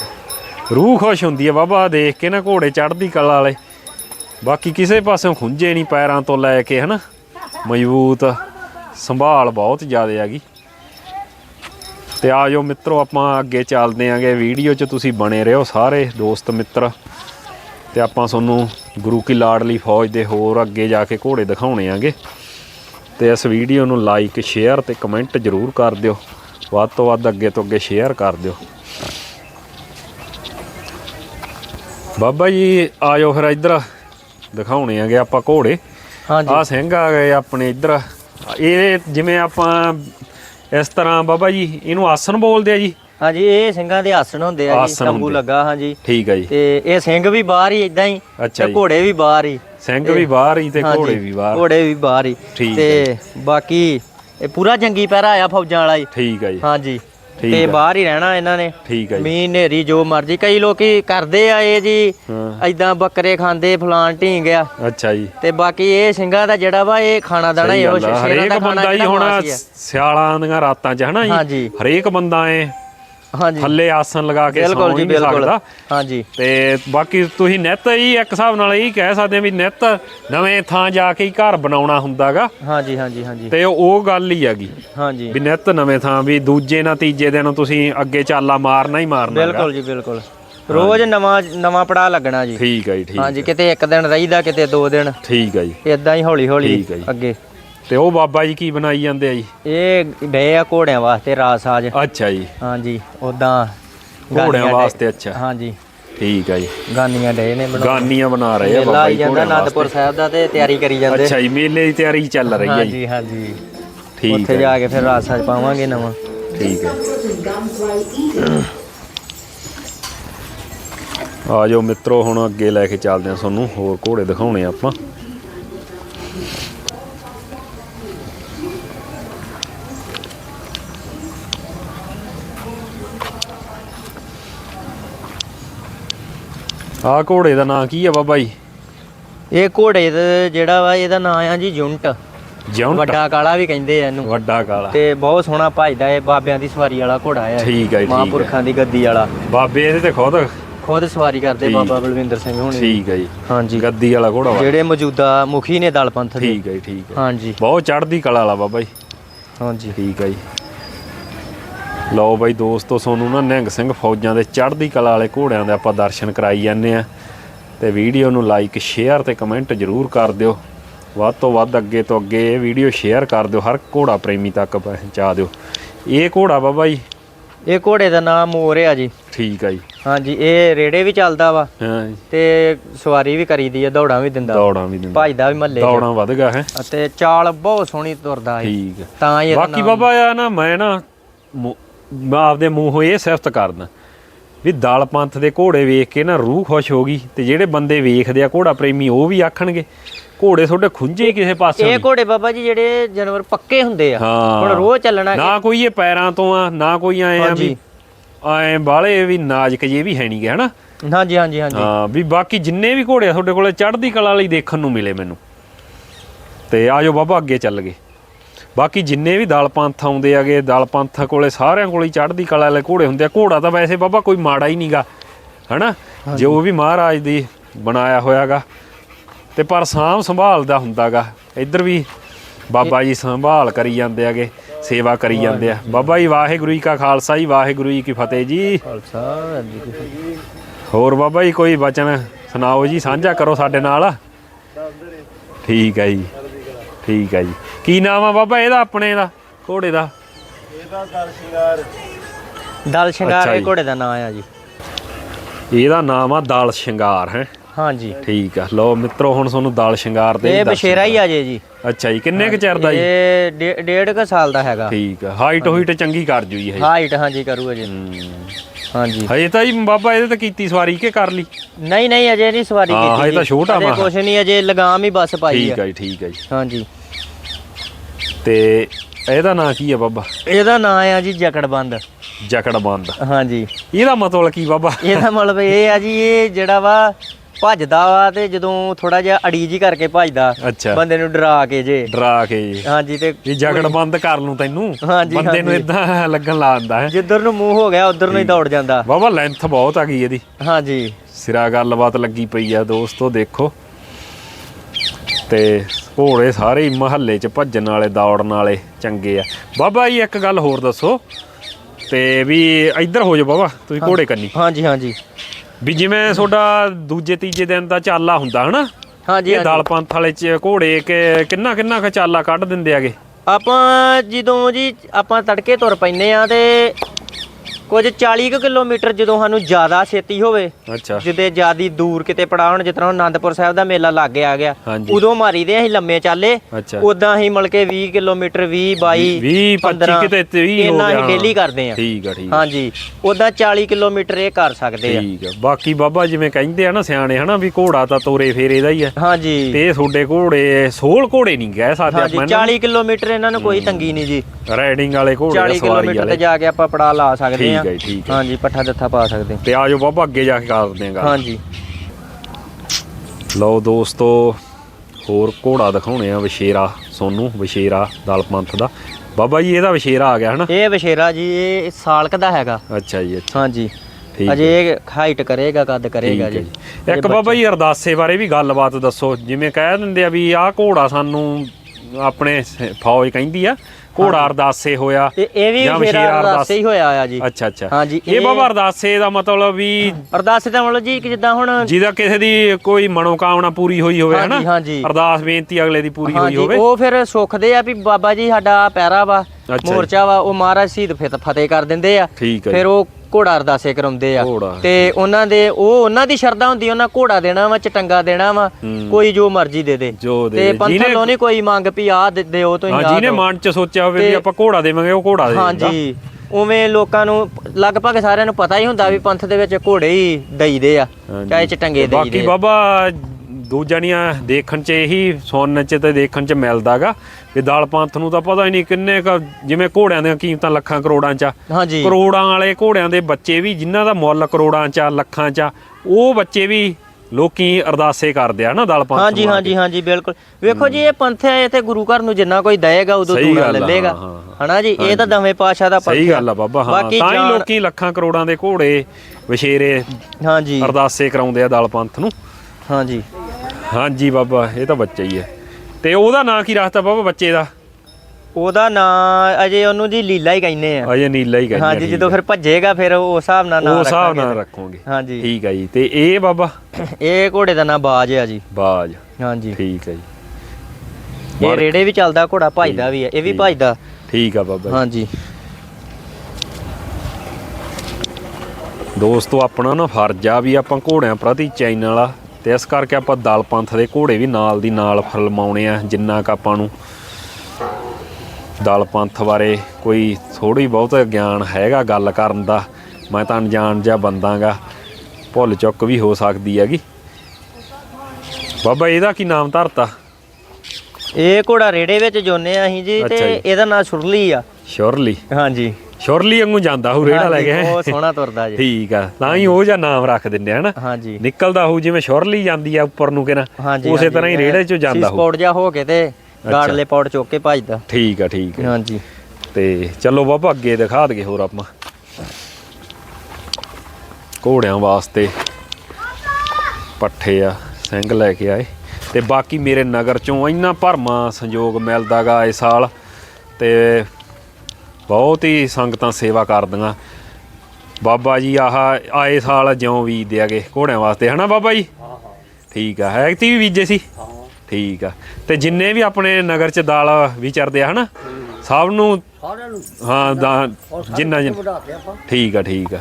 ਰੂਹ ਖੁਸ਼ ਹੁੰਦੀ ਹੈ ਬਾਬਾ, ਦੇਖ ਕੇ ਨਾ ਘੋੜੇ ਚੜ੍ਹਦੀ ਕਲਾ ਵਾਲੇ। ਬਾਕੀ ਕਿਸੇ ਪਾਸਿਓਂ ਖੁੰਝੇ ਨਹੀਂ ਪੈਰਾਂ ਤੋਂ ਲੈ ਕੇ, ਹਨਾ? ਮਜ਼ਬੂਤ ਸੰਭਾਲ ਬਹੁਤ ਜ਼ਿਆਦਾ ਹੈਗੀ। ਤੇ ਆਜੋ ਮਿੱਤਰੋ, ਆਪਾਂ ਅੱਗੇ ਚੱਲਦੇ ਆਂਗੇ। ਵੀਡੀਓ 'ਚ ਤੁਸੀਂ ਬਣੇ ਰਹੋ ਸਾਰੇ ਦੋਸਤ, ਮਿੱਤਰ। ਤੇ ਆਪਾਂ ਤੁਹਾਨੂੰ ਗੁਰੂ ਕੀ ਲਾਡਲੀ ਫੌਜ ਦੇ ਹੋਰ ਅੱਗੇ ਜਾ ਕੇ ਘੋੜੇ ਦਿਖਾਉਣੇ ਆਂਗੇ। ਤੇ ਇਸ ਵੀਡੀਓ ਨੂੰ ਲਾਈਕ, ਸ਼ੇਅਰ ਤੇ ਕਮੈਂਟ ਜ਼ਰੂਰ ਕਰ ਦਿਓ। ਵੱਧ ਤੋਂ ਵੱਧ ਅੱਗੇ ਤੋਂ ਅੱਗੇ ਸ਼ੇਅਰ ਕਰ ਦਿਓ। ਬਾਬਾ ਜੀ ਆਜੋ ਫਿਰ ਇੱਧਰ। ਦਿਖਾਉਣੇ ਆਂਗੇ ਆਪਾਂ ਘੋੜੇ। ਹਾਂਜੀ। ਆ ਸਿੰਘ ਆ ਗਏ ਆਪਣੇ ਇੱਧਰ। ਇਹ ਜਿਵੇਂ ਆਪਾਂ ਇਸ ਤਰ੍ਹਾਂ ਬਾਬਾ ਜੀ ਇਹਨੂੰ ਆਸਣ ਬੋਲਦੇ ਆ ਜੀ? ਹਾਂਜੀ ਇਹ ਸਿੰਘਾਂ ਦੇ ਆਸਣ ਹੁੰਦੇ ਆ ਜੀ ਤੰਬੂ। ਲੱਗਾ ਹਾਂਜੀ। ਠੀਕ ਹੈ ਜੀ। ਤੇ ਇਹ ਸਿੰਘ ਵੀ ਬਾਹਰ ਹੀ ਇਦਾਂ ਹੀ ਤੇ। ਘੋੜੇ ਵੀ ਬਾਹਰ ਹੀ। ਸਿੰਘ ਵੀ ਬਾਹਰ ਹੀ ਤੇ ਘੋੜੇ ਵੀ ਬਾਹਰ। ਘੋੜੇ ਵੀ ਬਾਹਰ ਹੀ। ਤੇ ਬਾਕੀ ਇਹ ਪੂਰਾ ਜੰਗੀ ਪਹਿਰਾ ਆ ਫੌਜਾਂ ਵਾਲਾ ਹੀ ਠੀਕ ਹੈ ਜੀ। ਹਾਂਜੀ। ਤੇ। ਬਾਹਰ ਹੀ ਰਹਿਣਾ ਇਹਨਾਂ ਨੇ ਠੀਕ ਹੈ ਜੀ ਮੀਂਹ ਨੇਰੀ ਜੋ ਮਰਜ਼ੀ ਕਈ ਲੋਕੀ ਕਰਦੇ ਆ ਇਹ ਜੀ ਐਦਾਂ ਬੱਕਰੇ ਖਾਂਦੇ ਫਲਾਣ ਢੀਂਗ ਆ ਅੱਛਾ ਜੀ ਤੇ ਬਾਕੀ ਇਹ ਸਿੰਘਾਂ ਦਾ ਜਿਹੜਾ ਵਾ ਇਹ ਖਾਣਾ ਦਾਣਾ ਸਹੀ ਹੀ ਉਹ ਗੱਲ ਆ। ਸ਼ੇਰਾਂ ਦਾ ਖਾਣਾ ਹੀ ਹੁਣ। ਸਿਆਲਾਂ ਦੀਆਂ ਰਾਤਾਂ 'ਚ ਹਨਾ ਜੀ। ਹਰੇਕ ਬੰਦਾ ਐ ਹਾਂਜੀ ਥੱਲੇ ਆਸਣ ਲਗਾ ਕੇ ਸੌਂ ਹੀ ਨਹੀਂ ਬਿਲਕੁਲ। ਸਕਦਾ। ਹਾਂਜੀ। ਤੇ ਬਾਕੀ ਤੁਸੀਂ ਨਿੱਤ ਹੀ ਇੱਕ ਹਿਸਾਬ ਨਾਲ ਇਹ ਕਹਿ ਸਕਦੇ ਆ ਵੀ ਨਿੱਤ ਨਵੇਂ ਥਾਂ ਜਾ ਕੇ ਹੀ ਘਰ ਬਣਾਉਣਾ ਹੁੰਦਾਗਾ। ਹਾਂਜੀ ਹਾਂਜੀ ਹਾਂਜੀ। ਤੇ ਉਹ ਗੱਲ ਹੀ ਹੈਗੀ। ਹਾਂਜੀ। ਵੀ ਨਿੱਤ ਨਵੇਂ ਥਾਂ ਵੀ ਦੂਜੇ ਨਾ ਤੀਜੇ ਦਿਨ ਤੁਸੀਂ ਅੱਗੇ ਚਾਲਾ ਮਾਰਨਾ ਹੀ ਮਾਰਨਾ। ਬਿਲਕੁਲ ਜੀ ਬਿਲਕੁਲ। ਰੋਜ਼ ਨਵਾਂ ਨਵਾਂ ਪੜਾ ਲੱਗਣਾ ਜੀ। ਠੀਕ ਹੈ ਜੀ ਠੀਕ ਹਾਂਜੀ ਕਿਤੇ ਇੱਕ ਦਿਨ ਰਹੀਦਾ ਕਿਤੇ ਦੋ ਦਿਨ। ਠੀਕ ਹੈ ਜੀ। ਇਦਾਂ ਹੀ ਹੌਲੀ ਹੌਲੀ ਠੀਕ ਹੈ ਜੀ। ਅੱਗੇ। ਤੇ ਉਹ ਬਾਬਾ ਜੀ ਕੀ ਬਣਾਈ ਜਾਂਦੇ ਆ ਜੀ? ਇਹ ਡਏ ਆ ਘੋੜਿਆਂ ਵਾਸਤੇ ਰਾਜ ਸਾਜ। ਅੱਛਾ ਜੀ। ਹਾਂਜੀ ਉਦਾਂ ਘੋੜਿਆਂ ਵਾਸਤੇ ਅੱਛਾ। ਹਾਂਜੀ। ਠੀਕ ਹੈ ਜੀ। ਗਾਨੀਆਂ ਡਏ ਨੇ ਬਣਾਉਣ। ਗਾਨੀਆਂ ਬਣਾ ਰਹੇ ਆ ਬਾਬਾ ਜੀ ਜਾਂਦਾ ਵਾਸਤੇ। ਸਾਹਿਬ ਦਾ ਤੇ ਤਿਆਰੀ ਕਰੀ ਜਾਂਦੇ। ਅੱਛਾ ਜੀ ਮੇਲੇ ਦੀ ਤਿਆਰੀ ਚੱਲ ਰਹੀ ਹੈ ਜੀ। ਹਾਂਜੀ ਹਾਂਜੀ। ਠੀਕ ਉੱਥੇ ਜਾ ਕੇ ਫਿਰ ਰਾਜ ਸਾਜ ਪਾਵਾਂਗੇ ਨਵਾਂ। ਠੀਕ ਹੈ ਆ ਜਾਓ ਮਿੱਤਰੋ ਹੁਣ ਅੱਗੇ ਲੈ ਕੇ ਚੱਲਦੇ ਆ ਤੁਹਾਨੂੰ। ਹੋਰ ਘੋੜੇ ਦਿਖਾਉਣੇ ਆ ਆਪਾਂ। ਆ ਘੋੜੇ ਦਾ ਨਾਂ ਕੀ ਆ ਬਾਬਾ ਜੀ? ਇਹ ਘੋੜੇ ਦਾ ਜਿਹੜਾ ਵਾ ਇਹਦਾ ਨਾਂ ਆ ਜੀ ਜੁੰਟ। ਜੌਂਟ? ਵੱਡਾ ਕਾਲਾ ਵੀ ਕਹਿੰਦੇ ਆ ਇਹਨੂੰ। ਵੱਡਾ ਕਾਲਾ। ਤੇ ਬਹੁਤ ਸੋਹਣਾ ਭਜਦਾ ਇਹ ਬਾਬਿਆਂ ਦੀ ਸਵਾਰੀ ਵਾਲਾ ਘੋੜਾ ਆ। ਠੀਕ ਹੈ ਜੀ। ਮਹਾਂਪੁਰਖਾਂ ਦੀ ਗੱਦੀ ਵਾਲਾ। ਬਾਬੇ ਇਹਦੇ ਤੇ ਖੁਦ? ਖੁਦ ਸਵਾਰੀ ਕਰਦੇ। ਬਾਬਾ ਬਲਵਿੰਦਰ ਸਿੰਘ ਹੁਣੀ ਠੀਕ ਹੈ ਜੀ। ਹਾਂਜੀ। ਗੱਦੀ ਵਾਲਾ ਘੋੜਾ ਜਿਹੜੇ ਮੌਜੂਦਾ ਮੁਖੀ ਨੇ ਦਲ ਪੰਥ ਦੇ। ਠੀਕ ਹੈ ਠੀਕ ਹੈ ਹਾਂਜੀ। ਬਹੁਤ ਚੜ੍ਹਦੀ ਕਲਾ ਵਾਲਾ ਬਾਬਾ ਜੀ। ਹਾਂਜੀ। ਠੀਕ ਹੈ ਜੀ। ਲਓ ਬਾਈ ਦੋਸਤੋ ਤੁਹਾਨੂੰ ਨਾ ਨਿਹੰਗ ਸਿੰਘ ਫੌਜਾਂ ਦੇ ਚੜ੍ਹਦੀ ਕਲਾ ਵਾਲੇ ਘੋੜਿਆਂ ਦੇ ਆਪਾਂ ਦਰਸ਼ਨ ਕਰਾਈ ਜਾਂਦੇ ਆ ਤੇ ਵੀਡੀਓ ਨੂੰ ਲਾਈਕ ਸ਼ੇਅਰ ਤੇ ਕਮੈਂਟ ਜ਼ਰੂਰ ਕਰ ਦਿਓ। ਵੱਧ ਤੋਂ ਵੱਧ ਅੱਗੇ ਤੋਂ ਅੱਗੇ ਇਹ ਵੀਡੀਓ ਸ਼ੇਅਰ ਕਰ ਦਿਓ ਹਰ ਘੋੜਾ ਪ੍ਰੇਮੀ ਤੱਕ ਪਹੁੰਚਾ ਦਿਓ। ਇਹ ਘੋੜਾ ਬਾਬਾ ਜੀ ਇਹ ਘੋੜੇ ਦਾ ਨਾਮ ਮੋਰ ਆ ਜੀ। ਠੀਕ ਹੈ ਜੀ। ਹਾਂਜੀ ਇਹ ਰੇੜੇ ਵੀ ਚੱਲਦਾ ਵਾ ਹਾਂ। ਜੀ ਤੇ ਸਵਾਰੀ ਵੀ ਕਰੀਦੀ ਆ ਦੌੜਾਂ ਵੀ ਦਿੰਦਾ। ਦੌੜਾਂ ਵੀ ਦਿੰਦਾ। ਭਜਦਾ ਵੀ ਮੱਲੇ ਦੌੜਾਂ ਵਧ ਗਿਆ ਹੈ? ਅਤੇ ਚਾਲ ਬਹੁਤ ਸੋਹਣੀ ਤੁਰਦਾ ਹੈ ਠੀਕ ਤਾਂ ਹੀ ਇਹਦਾ ਬਾਕੀ ਨਾਮ- ਬਾਬਾ ਆ ਨਾ ਮੈਂ ਨਾ ਮੈਂ ਆਪਦੇ ਮੂੰਹੋਂ ਇਹ ਸਿਫਤ ਕਰਦਾ ਵੀ ਦਲ ਪੰਥ ਦੇ ਘੋੜੇ ਵੇਖ ਕੇ ਨਾ ਰੂਹ ਖੁਸ਼ ਹੋ ਗਈ ਤੇ ਜਿਹੜੇ ਬੰਦੇ ਵੇਖਦੇ ਆ ਘੋੜਾ ਪ੍ਰੇਮੀ ਉਹ ਵੀ ਆਖਣਗੇ ਘੋੜੇ ਤੁਹਾਡੇ ਖੁੰਝੇ ਕਿਸੇ ਪਾਸੇ ਇਹ ਘੋੜੇ ਬਾਬਾ ਜੀ ਜਿਹੜੇ ਜਾਨਵਰ ਪੱਕੇ ਹੁੰਦੇ ਆ। ਹੁਣ ਰੋਜ਼ ਚੱਲਣਾ ਨਾ ਕੋਈ ਇਹ ਪੈਰਾਂ ਤੋਂ ਆ ਨਾ ਕੋਈ ਐ ਆ ਵੀ। ਐ ਬਾਲੇ ਵੀ ਨਾਜ਼ੁਕ ਜੇ ਵੀ ਹੈ ਨਹੀਂਗੇ ਹਨਾ? ਹਾਂਜੀ ਹਾਂਜੀ ਹਾਂਜੀ। ਹਾਂ ਵੀ ਬਾਕੀ ਜਿੰਨੇ ਵੀ ਘੋੜੇ ਆ ਤੁਹਾਡੇ ਕੋਲੇ ਚੜ੍ਹਦੀ ਕਲਾ ਲਈ ਦੇਖਣ ਨੂੰ ਮਿਲੇ ਮੈਨੂੰ। ਤੇ ਆਜੋ ਬਾਬਾ ਅੱਗੇ ਚੱਲ ਗਏ। ਬਾਕੀ ਜਿੰਨੇ ਵੀ ਦਲ ਪੰਥ ਆਉਂਦੇ ਆਗੇ ਦਲ ਪੰਥ ਕੋਲੇ ਸਾਰਿਆਂ ਕੋਲੇ ਚੜ੍ਹਦੀ ਕਲਾ ਵਾਲੇ ਘੋੜੇ ਹੁੰਦੇ ਆ। ਘੋੜਾ ਤਾਂ ਵੈਸੇ ਬਾਬਾ ਕੋਈ ਮਾੜਾ ਹੀ ਨਹੀਂਗਾ ਹਨਾ? ਜੋ ਵੀ ਮਹਾਰਾਜ ਦੀ ਬਣਾਇਆ ਹੋਇਆਗਾ। ਤੇ ਪਰ ਸਾਂਭ ਸੰਭਾਲ ਦਾ ਹੁੰਦਾਗਾ। ਇੱਧਰ ਵੀ ਬਾਬਾ ਜੀ ਸੰਭਾਲ ਕਰੀ ਜਾਂਦੇ ਆਗੇ ਸੇਵਾ ਕਰੀ ਜਾਂਦੇ ਆ। ਬਾਬਾ ਜੀ ਵਾਹਿਗੁਰੂ ਜੀ ਕਾ ਖਾਲਸਾ ਜੀ ਵਾਹਿਗੁਰੂ ਜੀ ਕੀ ਫਤਿਹ ਜੀ। ਖਾਲਸਾ। ਹੋਰ ਬਾਬਾ ਜੀ ਕੋਈ ਬਚਨ ਸੁਣਾਓ ਜੀ ਸਾਂਝਾ ਕਰੋ ਸਾਡੇ ਨਾਲ। ਠੀਕ ਹੈ ਜੀ। ਠੀਕ ਹੈ ਜੀ। ਕੀ ਨਾਮ ਆ ਬਾਬਾ ਇਹਦਾ ਆਪਣੇ ਦਾ ਘੋੜੇ ਦਾ? ਦਲ ਸ਼ਿੰਗਾਰ ਅੱਛਾ ਇਹ ਜੀ। ਘੋੜੇ ਦਾ ਨਾਮ ਆ ਜੀ। ਇਹਦਾ ਨਾਮ ਆ ਦਲ ਸ਼ਿੰਗਾਰ ਹੈ? ਹਾਂਜੀ ਠੀਕ ਆ। ਲਓ ਮਿੱਤਰੋ ਹੁਣ ਤੁਹਾਨੂੰ ਦਲ ਸ਼ਿੰਗਾਰ ਦੇ ਇਹ ਬਸ਼ੇਰਾ ਹੀ ਆ ਜੇ ਜੀ। ਅੱਛਾ ਜੀ ਕਿੰਨੇ ਕੁ ਚਿਰ ਦਾ ਜੀ? ਇਹ ਡੇਢ ਕੁ ਸਾਲ ਦਾ ਹੈਗਾ। ਠੀਕ ਆ। ਹਾਈਟ ਹੋਈਟ ਚੰਗੀ ਕਰ ਜੂ ਜੀ ਇਹ। ਹਾਈਟ ਹਾਂਜੀ ਕਰੂਗਾ ਜੀ। ਹਾਂਜੀ ਹਜੇ ਤਾਂ ਜੀ ਬਾਬਾ ਇਹਦੇ ਤੇ ਕੀਤੀ ਸਵਾਰੀ ਕਿ ਕਰ ਲਈ? ਨਹੀਂ ਨਹੀਂ ਅਜੇ ਨਹੀਂ ਸਵਾਰੀ ਹਾਂ, ਕੀਤੀ ਹਜੇ ਜੀ। ਤਾਂ ਛੋਟਾ ਵਾ। ਕੁਛ ਨਹੀਂ ਅਜੇ ਲਗਾਮ ਹੀ ਬਸ ਪਾਈ ਠੀਕ ਆ। ਆ ਜੀ ਠੀਕ ਆ ਜੀ। ਹਾਂਜੀ ਤੇ ਇਹਦਾ ਨਾਂ ਕੀ ਆ ਬਾਬਾ? ਇਹਦਾ ਨਾਮ ਆ ਜੀ ਜਕੜ ਬੰਦ ਜਕੜ ਬੰਦ ਹਾਂਜੀ। ਇਹਦਾ ਮਤਲਬ ਕੀ ਬਾਬਾ? ਇਹਦਾ ਮਤਲਬ ਇਹ ਆ ਜੀ ਇਹ ਜਿਹੜਾ ਵਾ ਭੱਜਦਾ ਵਾ ਤੇ ਜਦੋਂ ਥੋੜਾ ਜਿਹਾ ਅੜੀ ਜੀ ਕਰਕੇ ਭੱਜਦਾ ਅੱਛਾ। ਬੰਦੇ ਨੂੰ ਡਰਾ ਕੇ ਜੇ। ਡਰਾ ਕੇ ਜੀ। ਹਾਂਜੀ ਤੇ ਇਹ ਜਗੜ ਬੰਦ ਕਰ ਲੂੰ ਤੈਨੂੰ। ਹਾਂਜੀ, ਬੰਦੇ ਨੂੰ ਹਾਂਜੀ। ਇਦਾਂ ਲੱਗਣ ਲਾ ਦਿੰਦਾ ਹੈ। ਜਿੱਧਰ ਨੂੰ ਮੂੰਹ ਹੋ ਗਿਆ ਉਧਰ ਨੂੰ ਹੀ ਦੌੜ ਜਾਂਦਾ। ਬਾਬਾ ਲੈਂਥ ਬਹੁਤ ਆ ਗਈ ਇਹਦੀ। ਹਾਂਜੀ। ਸਿਰਾ ਗੱਲਬਾਤ ਲੱਗੀ ਪਈ ਆ ਦੋਸਤੋ ਦੇਖੋ। ਤੇ ਘੋੜੇ ਸਾਰੇ ਹੀ ਮਹੱਲੇ 'ਚ ਭੱਜਣ ਵਾਲੇ ਦੌੜਨ ਵਾਲੇ ਚੰਗੇ ਆ। ਬਾਬਾ ਜੀ ਇੱਕ ਗੱਲ ਹੋਰ ਦੱਸੋ ਤੇ ਵੀ ਇੱਧਰ ਹੋ ਜਾਓ ਬਾਬਾ ਤੁਸੀਂ ਘੋੜੇ ਕੰਨੀ। ਹਾਂਜੀ ਹਾਂਜੀ। ਵੀ ਜਿਵੇਂ ਤੁਹਾਡਾ ਦੂਜੇ ਤੀਜੇ ਦਿਨ ਦਾ ਚਾਲਾ ਹੁੰਦਾ ਹਨਾ? ਹਾਂਜੀ ਇਹ। ਦਲ ਪੰਥ ਵਾਲੇ ਚ ਘੋੜੇ ਕਿ ਕਿੰਨਾ ਕਿੰਨਾ ਕੁ ਚਾਲਾ ਕੱਢ ਦਿੰਦੇ ਆਗੇ ਆਪਾਂ ਜਦੋਂ ਜੀ ਆਪਾਂ ਤੜਕੇ ਤੁਰ ਪੈਨੇ ਆ ਤੇ ਕੁਝ 40 ਕੁ ਕਿਲੋਮੀਟਰ ਜਦੋਂ ਸਾਨੂੰ ਜ਼ਿਆਦਾ ਛੇਤੀ ਹੋਵੇ ਅੱਛਾ। ਜਿੱਦੇ ਜਿਆਦੀ ਦੂਰ ਕਿਤੇ ਪੜਾ ਹੁਣ ਹੁਣ ਆਨੰਦਪੁਰ ਸਾਹਿਬ ਦਾ ਮੇਲਾ ਲੱਗੇ ਆ ਗਿਆ ਹਾਂਜੀ। ਉਦੋਂ ਮਾਰੀਦੇ ਅਸੀਂ ਲੰਮੇ ਚਾਲੇ ਅੱਛਾ। ਉਦਾਂ ਅਸੀਂ ਮਲ ਕੇ 20 ਕਿਲੋਮੀਟਰ 20 22 ਵੀਹ, ਪੱਚੀ 15 ਕਿਤੇ 30 ਹੋ ਇੰਨਾ ਗਿਆ। ਅਸੀਂ ਡੇਲੀ ਕਰਦੇ ਆ। ਠੀਕ ਆ ਠੀਕ ਆ। ਹਾਂਜੀ ਉਦਾਂ 40 ਕਿਲੋਮੀਟਰ ਇਹ ਕਰ ਸਕਦੇ ਆ। ਠੀਕ ਆ। ਬਾਕੀ ਬਾਬਾ ਜਿਵੇਂ ਕਹਿੰਦੇ ਆ ਨਾ ਸਿਆਣੇ ਹਨਾ ਵੀ ਘੋੜਾ ਤਾਂ ਤੋਰੇ ਫੇਰੇ ਦਾ ਹੀ ਆ। ਹਾਂਜੀ। ਤੇ ਤੁਹਾਡੇ ਘੋੜੇ ਸੋਲ ਘੋੜੇ ਨਹੀਂ ਕਹਿ ਸਕਦੇ ਹਾਂਜੀ ਆਪਾਂ 40 ਕਿਲੋਮੀਟਰ ਇਹਨਾਂ ਨੂੰ ਕੋਈ ਤੰਗੀ ਨਹੀਂ ਜੀ। ਰਾਈਡਿੰਗ ਵਾਲੇ ਘੋੜੇ ਆ 40 ਸਵਾਰੀ ਕਿਲੋਮੀਟਰ ਤੇ ਵਾਲੇ ਜਾ ਕੇ ਆਪਾਂ ਪੜਾ ਲਾ ਸਕਦੇ ਆ। ਹੈ ਜੀ, ਠੀਕ ਹੈ। ਹਾਂਜੀ ਪੱਠਾ ਦੱਥਾ ਪਾ ਸਕਦੇ। ਤੇ ਆਜੋ ਬਾਬਾ ਅੱਗੇ ਜਾ ਕੇ ਕਰਦੇ ਗੱਲ। ਹਾਂਜੀ। ਲਓ ਦੋਸਤੋ ਹੋਰ ਘੋੜਾ ਦਿਖਾਉਣੇ ਆ ਵਿਸ਼ੇਰਾ ਸੋਨੂੰ ਵਿਸ਼ੇਰਾ ਦਲ ਪੰਥ ਦਾ। ਬਾਬਾ ਜੀ ਇਹਦਾ ਵਿਸ਼ੇਰਾ ਆ ਗਿਆ ਹਨਾ? ਇਹ ਬਸ਼ੇਰਾ ਜੀ ਇਹ ਸਾਲਕ ਦਾ ਹੈਗਾ। ਅੱਛਾ ਜੀ ਅੱਛਾ। ਹਾਂਜੀ। ਠੀਕ ਅਜੇ ਇਹ ਹਾਈਟ ਕਰੇਗਾ ਕੱਦ ਠੀਕ ਕਰੇਗਾ ਹੈ ਜੀ। ਇੱਕ ਬਾਬਾ ਜੀ ਅਰਦਾਸੇ ਬਾਰੇ ਵੀ ਗੱਲਬਾਤ ਦੱਸੋ। ਜਿਵੇਂ ਕਹਿ ਦਿੰਦੇ ਆ ਵੀ ਆਹ ਘੋੜਾ ਸਾਨੂੰ ਆਪਣੇ ਸ- ਫੌਜ ਕਹਿੰਦੀ ਆ ਘੋੜਾ ਅਰਦਾਸੇ ਹੋਇਆ ਤੇ ਇਹ ਵੀ ਵਿਸ਼ੇਰਾ ਅਰਦਾਸੇ ਹੀ ਹੋਇਆ ਆ ਜੀ ਅੱਛਾ ਅੱਛਾ ਹਾਂਜੀ, ਇਹ ਇਹ- ਬਾਬਾ ਅਰਦਾਸੇ ਦਾ ਮਤਲਬ ਵੀ ਅਰਦਾਸੇ ਦਾ ਮਤਲਬ ਜੀ ਕਿ ਜਿੱਦਾਂ ਹੁਣ ਜਿਹਦਾ ਕਿਸੇ ਦੀ ਕੋਈ ਮਨੋਕਾਮਨਾ ਪੂਰੀ ਹੋਈ ਹੋਵੇ ਹਨਾ। ਅਰਦਾਸ ਬੇਨਤੀ ਅਗਲੇ ਦੀ ਪੂਰੀ ਹੋਈ ਹੋਵੇ ਉਹ ਫਿਰ ਸੁੱਖਦੇ ਆ ਵੀ ਬਾਬਾ ਜੀ ਸਾਡਾ ਪੈਰਾ ਵਾ। ਮੋਰਚਾ ਵਾ ਉਹ ਮਹਾਰਾਜ ਸ਼ਹੀਦ ਫਤ- ਫਤਿਹ ਕਰ ਦਿੰਦੇ ਆ। ਫਿਰ ਉਹ ਘੋੜਾ ਅਰਦਾਸੇ ਕਰਾਉਂਦੇ ਆ ਘੋੜਾ। ਤੇ ਉਹਨਾਂ ਦੇ ਉਹ ਉਹਨਾਂ ਦੀ ਸ਼ਰਧਾ ਹੁੰਦੀ ਉਹਨਾਂ ਘੋੜਾ ਦੇਣਾ ਵਾ ਚਟੰਗਾ ਦੇਣਾ ਵਾ। ਕੋਈ ਜੋ ਮਰਜ਼ੀ ਦੇ ਦੇ ਜੋ ਦੇ ਤੇ ਦੇ। ਪੰਥ ਜਿਹਨੇ- ਨਹੀਂ ਕੋਈ ਮੰਗ ਵੀ ਦੇ- ਦਿਓ ਤੁਸੀਂ ਹਾਂ ਆਹ ਜਿਹਨੇ ਦਿਓ। ਮਨ ਚ ਸੋਚਿਆ ਹੋਵੇ ਵੀ ਤੇ- ਆਪਾਂ ਘੋੜਾ ਦੇਵਾਂਗੇ ਉਹ ਘੋੜਾ ਦੇ ਦਿੰਦਾ ਹਾਂਜੀ ਉਵੇਂ ਲੋਕਾਂ ਨੂੰ ਲਗਭਗ ਸਾਰਿਆਂ ਨੂੰ ਪਤਾ ਹੀ ਹੁੰਦਾ ਵੀ ਪੰਥ ਦੇ ਵਿੱਚ ਘੋੜੇ ਹੀ ਦਈਦੇ ਆ। ਚਾਹੇ ਚਟੰਗੇ ਬਾਕੀ ਦਈਦੇ ਆ। ਬਾਬਾ ਦੂਜਣੀਆਂ ਦੇਖਣ ਚ ਇਹੀ ਸੁਣਨ ਚ ਤੇ ਦੇਖਣ ਚ ਮਿਲਦਾਗਾ। ਵੀ ਦਲ ਪੰਥ ਨੂੰ ਤਾਂ ਪਤਾ ਹੀ ਨਹੀਂ ਕਿੰਨੇ ਕੁ ਜਿਵੇਂ ਘੋੜਿਆਂ ਦੀਆਂ ਕੀਮਤਾਂ ਲੱਖਾਂ ਕਰੋੜਾਂ ਚ। ਹਾਂਜੀ। ਕਰੋੜਾਂ ਵਾਲੇ ਘੋੜਿਆਂ ਦੇ ਬੱਚੇ ਵੀ ਜਿਨ੍ਹਾਂ ਦਾ ਮੁੱਲ ਕਰੋੜਾਂ ਚ ਲੱਖਾਂ ਚ ਉਹ ਬੱਚੇ ਵੀ ਲੋਕੀ ਅਰਦਾਸੇ ਕਰਦੇ ਆ ਨਾ ਦਲ ਪੰਥ ਹਾਂਜੀ ਹਾਂਜੀ। ਹਾਂਜੀ ਬਿਲਕੁਲ। ਵੇਖੋ ਜੀ ਇਹ ਪੰਥ ਹੈ ਇੱਥੇ ਗੁਰੂ ਘਰ ਨੂੰ ਜਿੰਨਾ ਕੋਈ ਦਏਗਾ ਉਦੋਂ ਦੂਣਾ ਲੱਲੇਗਾ ਹਨਾ ਜੀ? ਇਹ ਤਾਂ ਦਵੇਂ ਪਾਸ਼ਾ ਦਾ ਪੰਥ ਸਹੀ ਗੱਲ ਆ ਬਾਬਾ ਹਾਂ ਤਾਂ ਹੀ ਲੋਕੀ ਲੱਖਾਂ ਕਰੋੜਾਂ ਦੇ ਘੋੜੇ ਵਿਸ਼ੇਰੇ ਹਾਂਜੀ। ਅਰਦਾਸੇ ਕਰਾਉਂਦੇ ਆ ਦਲ ਪੰਥ ਨੂੰ। ਹਾਂਜੀ। ਹਾਂਜੀ ਬਾਬਾ ਇਹ ਤਾਂ ਬੱਚਾ ਹੀ ਹੈ। ਤੇ ਉਹਦਾ ਨਾਂ ਕੀ ਰੱਖਤਾ ਬਾਬਾ ਬੱਚੇ ਦਾ? ਉਹਦਾ ਨਾਂ ਅਜੇ ਉਹਨੂੰ ਜੀ ਲੀਲਾ ਹੀ ਕਹਿੰਦੇ ਆ। ਅਜੇ ਨੀਲਾ ਹੀ ਕਹਿੰਦੇ ਆ, ਹਾਂਜੀ ਜਦੋਂ। ਫਿਰ ਭੱਜੇਗਾ ਫਿਰ ਉਸ ਹਿਸਾਬ ਨਾਲ ਨਾਂ ਉਹ ਹਿਸਾਬ ਰੱਖਾਂਗੇ। ਨਾਲ ਰੱਖੋਗੇ। ਹਾਂਜੀ। ਠੀਕ ਹੈ ਜੀ ਤੇ ਇਹ ਬਾਬਾ? ਇਹ ਘੋੜੇ ਦਾ ਨਾਂ ਬਾਜ ਆ ਜੀ। ਬਾਜ। ਹਾਂਜੀ। ਠੀਕ ਹੈ ਜੀ। ਇਹ ਰੇੜੇ ਵੀ ਚੱਲਦਾ ਘੋੜਾ ਭਜਦਾ ਵੀ ਹੈ ਇਹ ਵੀ। ਭਜਦਾ। ਠੀਕ ਆ ਬਾਬਾ ਜੀ। ਹਾਂਜੀ। ਦੋਸਤੋ ਆਪਣਾ ਨਾ ਫਰਜ਼ ਆ ਵੀ ਆਪਾਂ ਘੋੜਿਆਂ ਪ੍ਰਤੀ ਚੈਨਲ ਆ ਤੇ ਇਸ ਕਰਕੇ ਆਪਾਂ ਦਲ ਪੰਥ ਦੇ ਘੋੜੇ ਵੀ ਨਾਲ ਦੀ ਨਾਲ ਫਰਮਾਉਣੇ ਆ ਜਿੰਨਾ ਕ ਆਪਾਂ ਨੂੰ ਦਲ ਪੰਥ ਬਾਰੇ ਕੋਈ ਥੋੜੀ ਬਹੁਤ ਗਿਆਨ ਹੈਗਾ ਗੱਲ ਕਰਨ ਦਾ। ਮੈਂ ਤਾਂ ਅਣਜਾਣ ਜਿਹਾ ਬੰਦਾਗਾ ਭੁੱਲ ਚੁੱਕ ਵੀ ਹੋ ਸਕਦੀ ਹੈਗੀ। ਬਾਬਾ ਇਹਦਾ ਕੀ ਨਾਮ ਧਰਤਾ? ਇਹ ਘੋੜਾ ਰੇੜੇ ਵਿੱਚ ਜੋਨੇ ਆ ਅਸੀਂ ਜੀ ਤੇ। ਇਹਦਾ ਨਾਂ ਸੁਰਲੀ ਆ। ਸ਼ੁਰਲੀ? ਹਾਂਜੀ। ਸ਼ੁਰਲੀ ਵਾਂਗੂ ਜਾਂਦਾ ਹੂ ਰੇੜਾ ਲੈ ਕੇ ਬਹੁਤ ਸੋਹਣਾ ਤੁਰਦਾ ਜੀ। ਠੀਕ ਆ ਤਾਂ ਹੀ ਉਹ ਜਿਹਾ ਨਾਮ ਰੱਖ ਦਿੰਦੇ ਆ ਹਨਾ? ਹਾਂਜੀ। ਨਿਕਲਦਾ ਹੋਊ ਜਿਵੇਂ ਸ਼ੁਰਲੀ ਜਾਂਦੀ ਆ ਉੱਪਰ ਨੂੰ ਕਿਨਾ ਹਾਂਜੀ ਉਸੇ ਤਰ੍ਹਾਂ ਹੀ ਰੇੜੇ ਚੋਂ ਜਾਂਦਾ ਹੋਊ ਸਪੋਰਟ ਜਾ ਹੋ ਕੇ ਤੇ ਗਾੜਲੇ ਪੌੜ ਚੁੱਕ ਕੇ ਭਜਦਾ। ਠੀਕ ਆ ਠੀਕ ਆ। ਹਾਂਜੀ। ਤੇ ਚਲੋ ਬਾਬਾ ਅੱਗੇ ਦਿਖਾ ਦਈਏ ਹੋਰ ਆਪਾਂ। ਘੋੜਿਆਂ ਵਾਸਤੇ ਪੱਠੇ ਆ ਸਿੰਘ ਲੈ ਕੇ ਆਏ। ਤੇ ਬਾਕੀ ਮੇਰੇ ਨਗਰ ਚੋਂ ਇੰਨਾ ਭਰਮਾ ਸੰਯੋਗ ਮਿਲਦਾਗਾ ਇਸ ਸਾਲ। ਤੇ ਬਹੁਤ ਹੀ ਸੰਗਤਾਂ ਸੇਵਾ ਕਰਦੀਆਂ। ਬਾਬਾ ਜੀ ਆਹ ਆਏ ਸਾਲ ਜਿਉਂ ਬੀਜਦੇ ਆਗੇ ਘੋੜਿਆਂ ਵਾਸਤੇ ਹਨਾ ਬਾਬਾ ਜੀ? ਠੀਕ ਆ ਹੈ ਤੀ ਵੀ ਬੀਜੇ ਸੀ? ਠੀਕ ਆ। ਤੇ ਜਿੰਨੇ ਵੀ ਆਪਣੇ ਨਗਰ ਚ ਦਾਲ ਵਿਚਰਦੇ ਆ ਹਨਾ? ਸਭ ਨੂੰ ਸਾਰਿਆਂ ਨੂੰ। ਹਾਂ ਦਾ ਜਿੰਨਾ ਜਿੰਨਾ। ਵਧਾ ਕੇ ਆਪਾਂ। ਠੀਕ ਆ ਠੀਕ ਆ।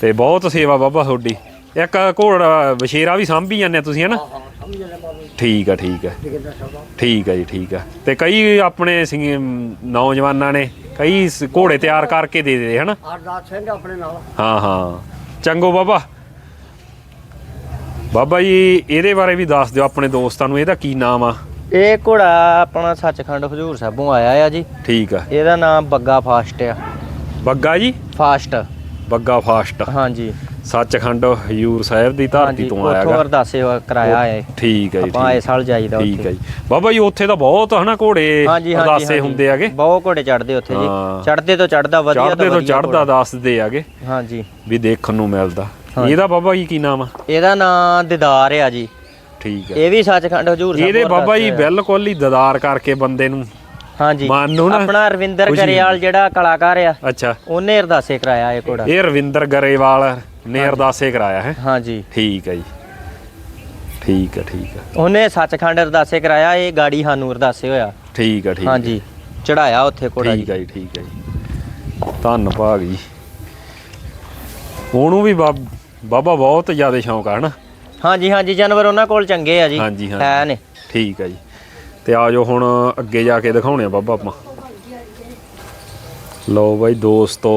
ਤੇ ਬਹੁਤ ਸੇਵਾ ਬਾਬਾ ਤੁਹਾਡੀ। ਇੱਕ ਘੋੜਾ ਵਸ਼ੇਰਾ ਵੀ ਸਾਂਭੀ ਜਾਂਦੇ ਆ ਤੁਸੀਂ ਹਨਾ? ਠੀਕ ਆ ਠੀਕ ਆ। ਠੀਕ ਆ ਜੀ ਠੀਕ ਆ। ਤੇ ਕਈ ਆਪਣੇ ਸਿੰਘ ਨੌਜਵਾਨਾਂ ਨੇ ਕਈ ਸ- ਘੋੜੇ ਤਿਆਰ ਕਰਕੇ ਦੇ ਦੇ ਹਨਾ? ਅਰਦਾਸ ਸਿੰਘ ਆਪਣੇ ਨਾਲ। ਹਾਂ ਹਾਂ। ਚੰਗੋ ਬਾਬਾ। ਬਾਬਾ ਜੀ ਇਹਦੇ ਬਾਰੇ ਵੀ ਦੱਸ ਦਿਓ ਆਪਣੇ ਦੋਸਤਾਂ ਨੂੰ ਇਹਦਾ ਕੀ ਨਾਮ ਆ? ਇਹ ਘੋੜਾ ਆਪਣਾ ਸੱਚਖੰਡ ਹਜ਼ੂਰ ਸਾਹਿਬੋਂ ਆਇਆ ਆ ਜੀ। ਠੀਕ ਆ। ਇਹਦਾ ਨਾਮ ਬੱਗਾ ਫਾਸਟ ਆ। ਬੱਗਾ ਜੀ? ਫਾਸਟ। ਬੱਗਾ ਫਾਸਟ। ਹਾਂਜੀ। ਸੱਚਖੰਡ ਹਯੂਰ ਸਾਹਿਬ ਦੀ ਧਰਤੀ ਤੋਂ ਉੱਥੋਂ ਆਇਆਗਾ ਅਰਦਾਸੇ ਹੋਇਆ- ਕਰਾਇਆ ਹੈ। ਠੀਕ ਹੈ ਜੀ ਆਪਾਂ ਠੀਕ ਸਾਲ ਜਾਈਦਾ ਠੀਕ ਉੱਥੇ। ਹੈ ਜੀ। ਬਾਬਾ ਜੀ ਉੱਥੇ ਤਾਂ ਬਹੁਤ ਹਨਾ ਘੋੜੇ ਅਰਦਾਸੇ। ਹੁੰਦੇ ਆਗੇ ਬਹੁਤ ਘੋੜੇ ਚੜਦੇ ਉੱਥੇ ਜੀ। ਹਾਂ। ਚੜਦੇ ਤੋਂ ਚੜਦਾ ਵਧੀਆ ਚੜਦੇ ਤੋਂ ਚੜਦਾ ਦੱਸਦੇ ਆਗੇ ਘੋੜਾ। ਹਾਂਜੀ। ਵੀ ਦੇਖਣ ਨੂੰ ਮਿਲਦਾ। ਇਹਦਾ ਬਾਬਾ ਜੀ ਕੀ ਨਾਮ ਆ? ਇਹਦਾ ਨਾਮ ਦਿਦਾਰ ਆ ਜੀ। ਠੀਕ ਹੈ। ਇਹ ਵੀ ਸੱਚਖੰਡ ਹਜ਼ੂਰ ਸਾਹਿਬ ਇਹਦੇ ਬਾਬਾ ਜੀ ਅਰਦਾਸੇ। ਬਿਲਕੁਲ ਹੀ ਦਦਾਰ ਕਰਕੇ ਬੰਦੇ ਨੂੰ ਹਾਂਜੀ। ਮਨ ਨੂੰ ਨਾ ਆਪਣਾ ਰਵਿੰਦਰ ਗਰੇਵਾਲ ਜਿਹੜਾ ਕਲਾਕਾਰ ਆ ਅੱਛਾ। ਉਹਨੇ ਅਰਦਾਸੇ ਕਰਾਇਆ ਇਹ ਘੋੜਾ। ਇਹ ਰਵਿੰਦਰ ਗਰੇਵਾਲ ਨੇ ਅਰਦਾਸੇ ਕਰਾਇਆ ਹੈ? ਹਾਂਜੀ। ਠੀਕ ਹੈ ਜੀ। ਠੀਕ ਹੈ ਠੀਕ ਹੈ ਉਹਨੇ ਸੱਚਖੰਡ ਅਰਦਾਸੇ ਕਰਾਇਆ ਇਹ ਗਾੜੀ ਸਾਨੂੰ ਅਰਦਾਸੇ ਹੋਇਆ। ਠੀਕ ਹੈ ਠੀਕ ਹਾਂਜੀ ਚੜਾਇਆ ਉੱਥੇ ਘੋੜਾ ਠੀਕ ਹੈ ਜੀ ਠੀਕ ਹੈ ਜੀ। ਧੰਨ ਭਾਗ ਜੀ। ਉਹਨੂੰ ਵੀ ਬਾਬ- ਬਹੁਤ ਜ਼ਿਆਦਾ ਸ਼ੌਂਕ ਆ ਹਨਾ? ਹਾਂਜੀ ਹਾਂਜੀ ਜਾਨਵਰ ਉਹਨਾਂ ਕੋਲ ਚੰਗੇ ਆ ਜੀ। ਹੈ ਨੇ। ਠੀਕ ਹੈ ਜੀ। ਤੇ ਆ ਜਾਓ ਹੁਣ ਅੱਗੇ ਜਾ ਕੇ ਦਿਖਾਉਣੇ ਆ ਬਾਬਾ ਆਪਾਂ। ਲਓ ਬਾਈ ਦੋਸਤੋ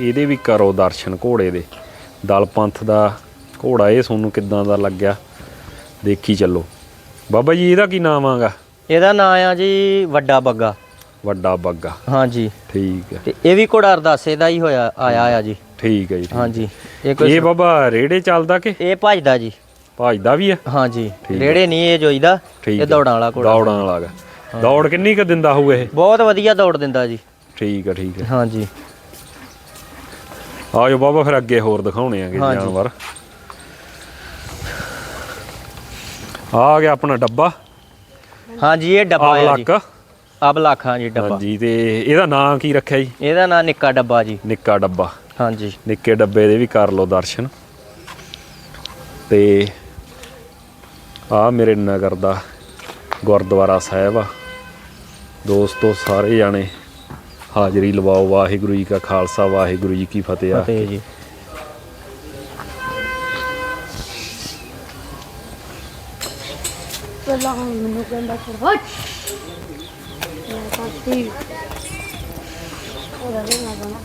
ਇਹਦੇ ਵੀ ਕਰੋ ਦਰਸ਼ਨ ਘੋੜੇ ਦੇ। ਦਲ ਪੰਥ ਦਾ ਘੋੜਾ ਇਹ ਤੁਹਾਨੂੰ ਕਿੱਦਾਂ ਦਾ ਲੱਗਿਆ ਦੇਖੀ ਚੱਲੋ। ਬਾਬਾ ਜੀ ਇਹਦਾ ਕੀ ਨਾਮ ਆਗਾ? ਇਹਦਾ ਨਾਂ ਆ ਜੀ ਵੱਡਾ ਬੱਗਾ। ਵੱਡਾ ਬੱਗਾ। ਹਾਂਜੀ। ਠੀਕ ਹੈ ਤੇ ਇਹ ਵੀ ਘੋੜਾ ਅਰਦਾਸੇ ਦਾ ਹੀ ਹੋਇਆ ਆਇਆ ਆ ਜੀ। ਠੀਕ ਹੈ ਜੀ। ਹਾਂਜੀ। ਇਹ ਕੋਈ ਇਹ ਬਾਬਾ ਰੇੜੇ ਚੱਲਦਾ ਕਿ? ਇਹ ਭਜਦਾ ਜੀ। ਭਜਦਾ ਵੀ ਆ। ਹਾਂਜੀ ਹੈ। ਰੇੜੇ ਨਹੀਂ ਇਹ ਜੋਈਦਾ ਇਹ ਹੈ। ਦੌੜਾਂ ਵਾਲਾ ਘੋੜਾ। ਦੌੜਾਂ ਵਾਲਾ ਗਾ। ਦੌੜ ਕਿੰਨੀ ਕੁ ਦਿੰਦਾ ਹੋਊ ਇਹ? ਬਹੁਤ ਵਧੀਆ ਦੌੜ ਦਿੰਦਾ ਜੀ। ਠੀਕ ਹੈ ਠੀਕ ਹੈ ਹਾਂਜੀ। ਆਜੋ ਬਾਬਾ ਫਿਰ ਅੱਗੇ ਹੋਰ ਦਿਖਾਉਣੇ ਆਗੇ ਹਾਂਜੀ। ਜਾਨਵਰ। ਆ ਗਿਆ ਆਪਣਾ ਡੱਬਾ। ਹਾਂਜੀ ਇਹ ਡੱਬਾ ਆ ਜੀ। ਆਵਲਕ ਅਬ ਲੱਖਾਂ ਜੀ ਡੱਬਾ। ਹਾਂਜੀ ਤੇ ਇਹਦਾ ਨਾਂ ਕੀ ਰੱਖਿਆ ਜੀ? ਇਹਦਾ ਨਾਂ ਨਿੱਕਾ ਡੱਬਾ ਜੀ। ਨਿੱਕਾ ਡੱਬਾ। ਹਾਂਜੀ। ਨਿੱਕੇ ਡੱਬੇ ਦੇ ਵੀ ਕਰ ਲਓ ਦਰਸ਼ਨ। ਤੇ ਆ ਮੇਰੇ ਨਗਰ ਦਾ ਗੁਰਦੁਆਰਾ ਸਾਹਿਬ ਆ। ਦੋਸਤੋ ਸਾਰੇ ਜਾਣੇ ਹਾਜ਼ਰੀ ਲਵਾਓ। ਵਾਹਿਗੁਰੂ ਜੀ ਕਾ ਖਾਲਸਾ ਵਾਹਿਗੁਰੂ ਜੀ ਕੀ ਫਤਿਹ। ਆ ਫਤਿਹ ਜੀ। ਪਹਿਲਾਂ ਹੁਣ ਮੈਨੂੰ ਕਹਿੰਦਾ ਫਿਰ ਹਟ। ਮੈਂ ਕਰਤੀ ਉਹਦਾ ਵੀ ਨਾ। ਬਣਾ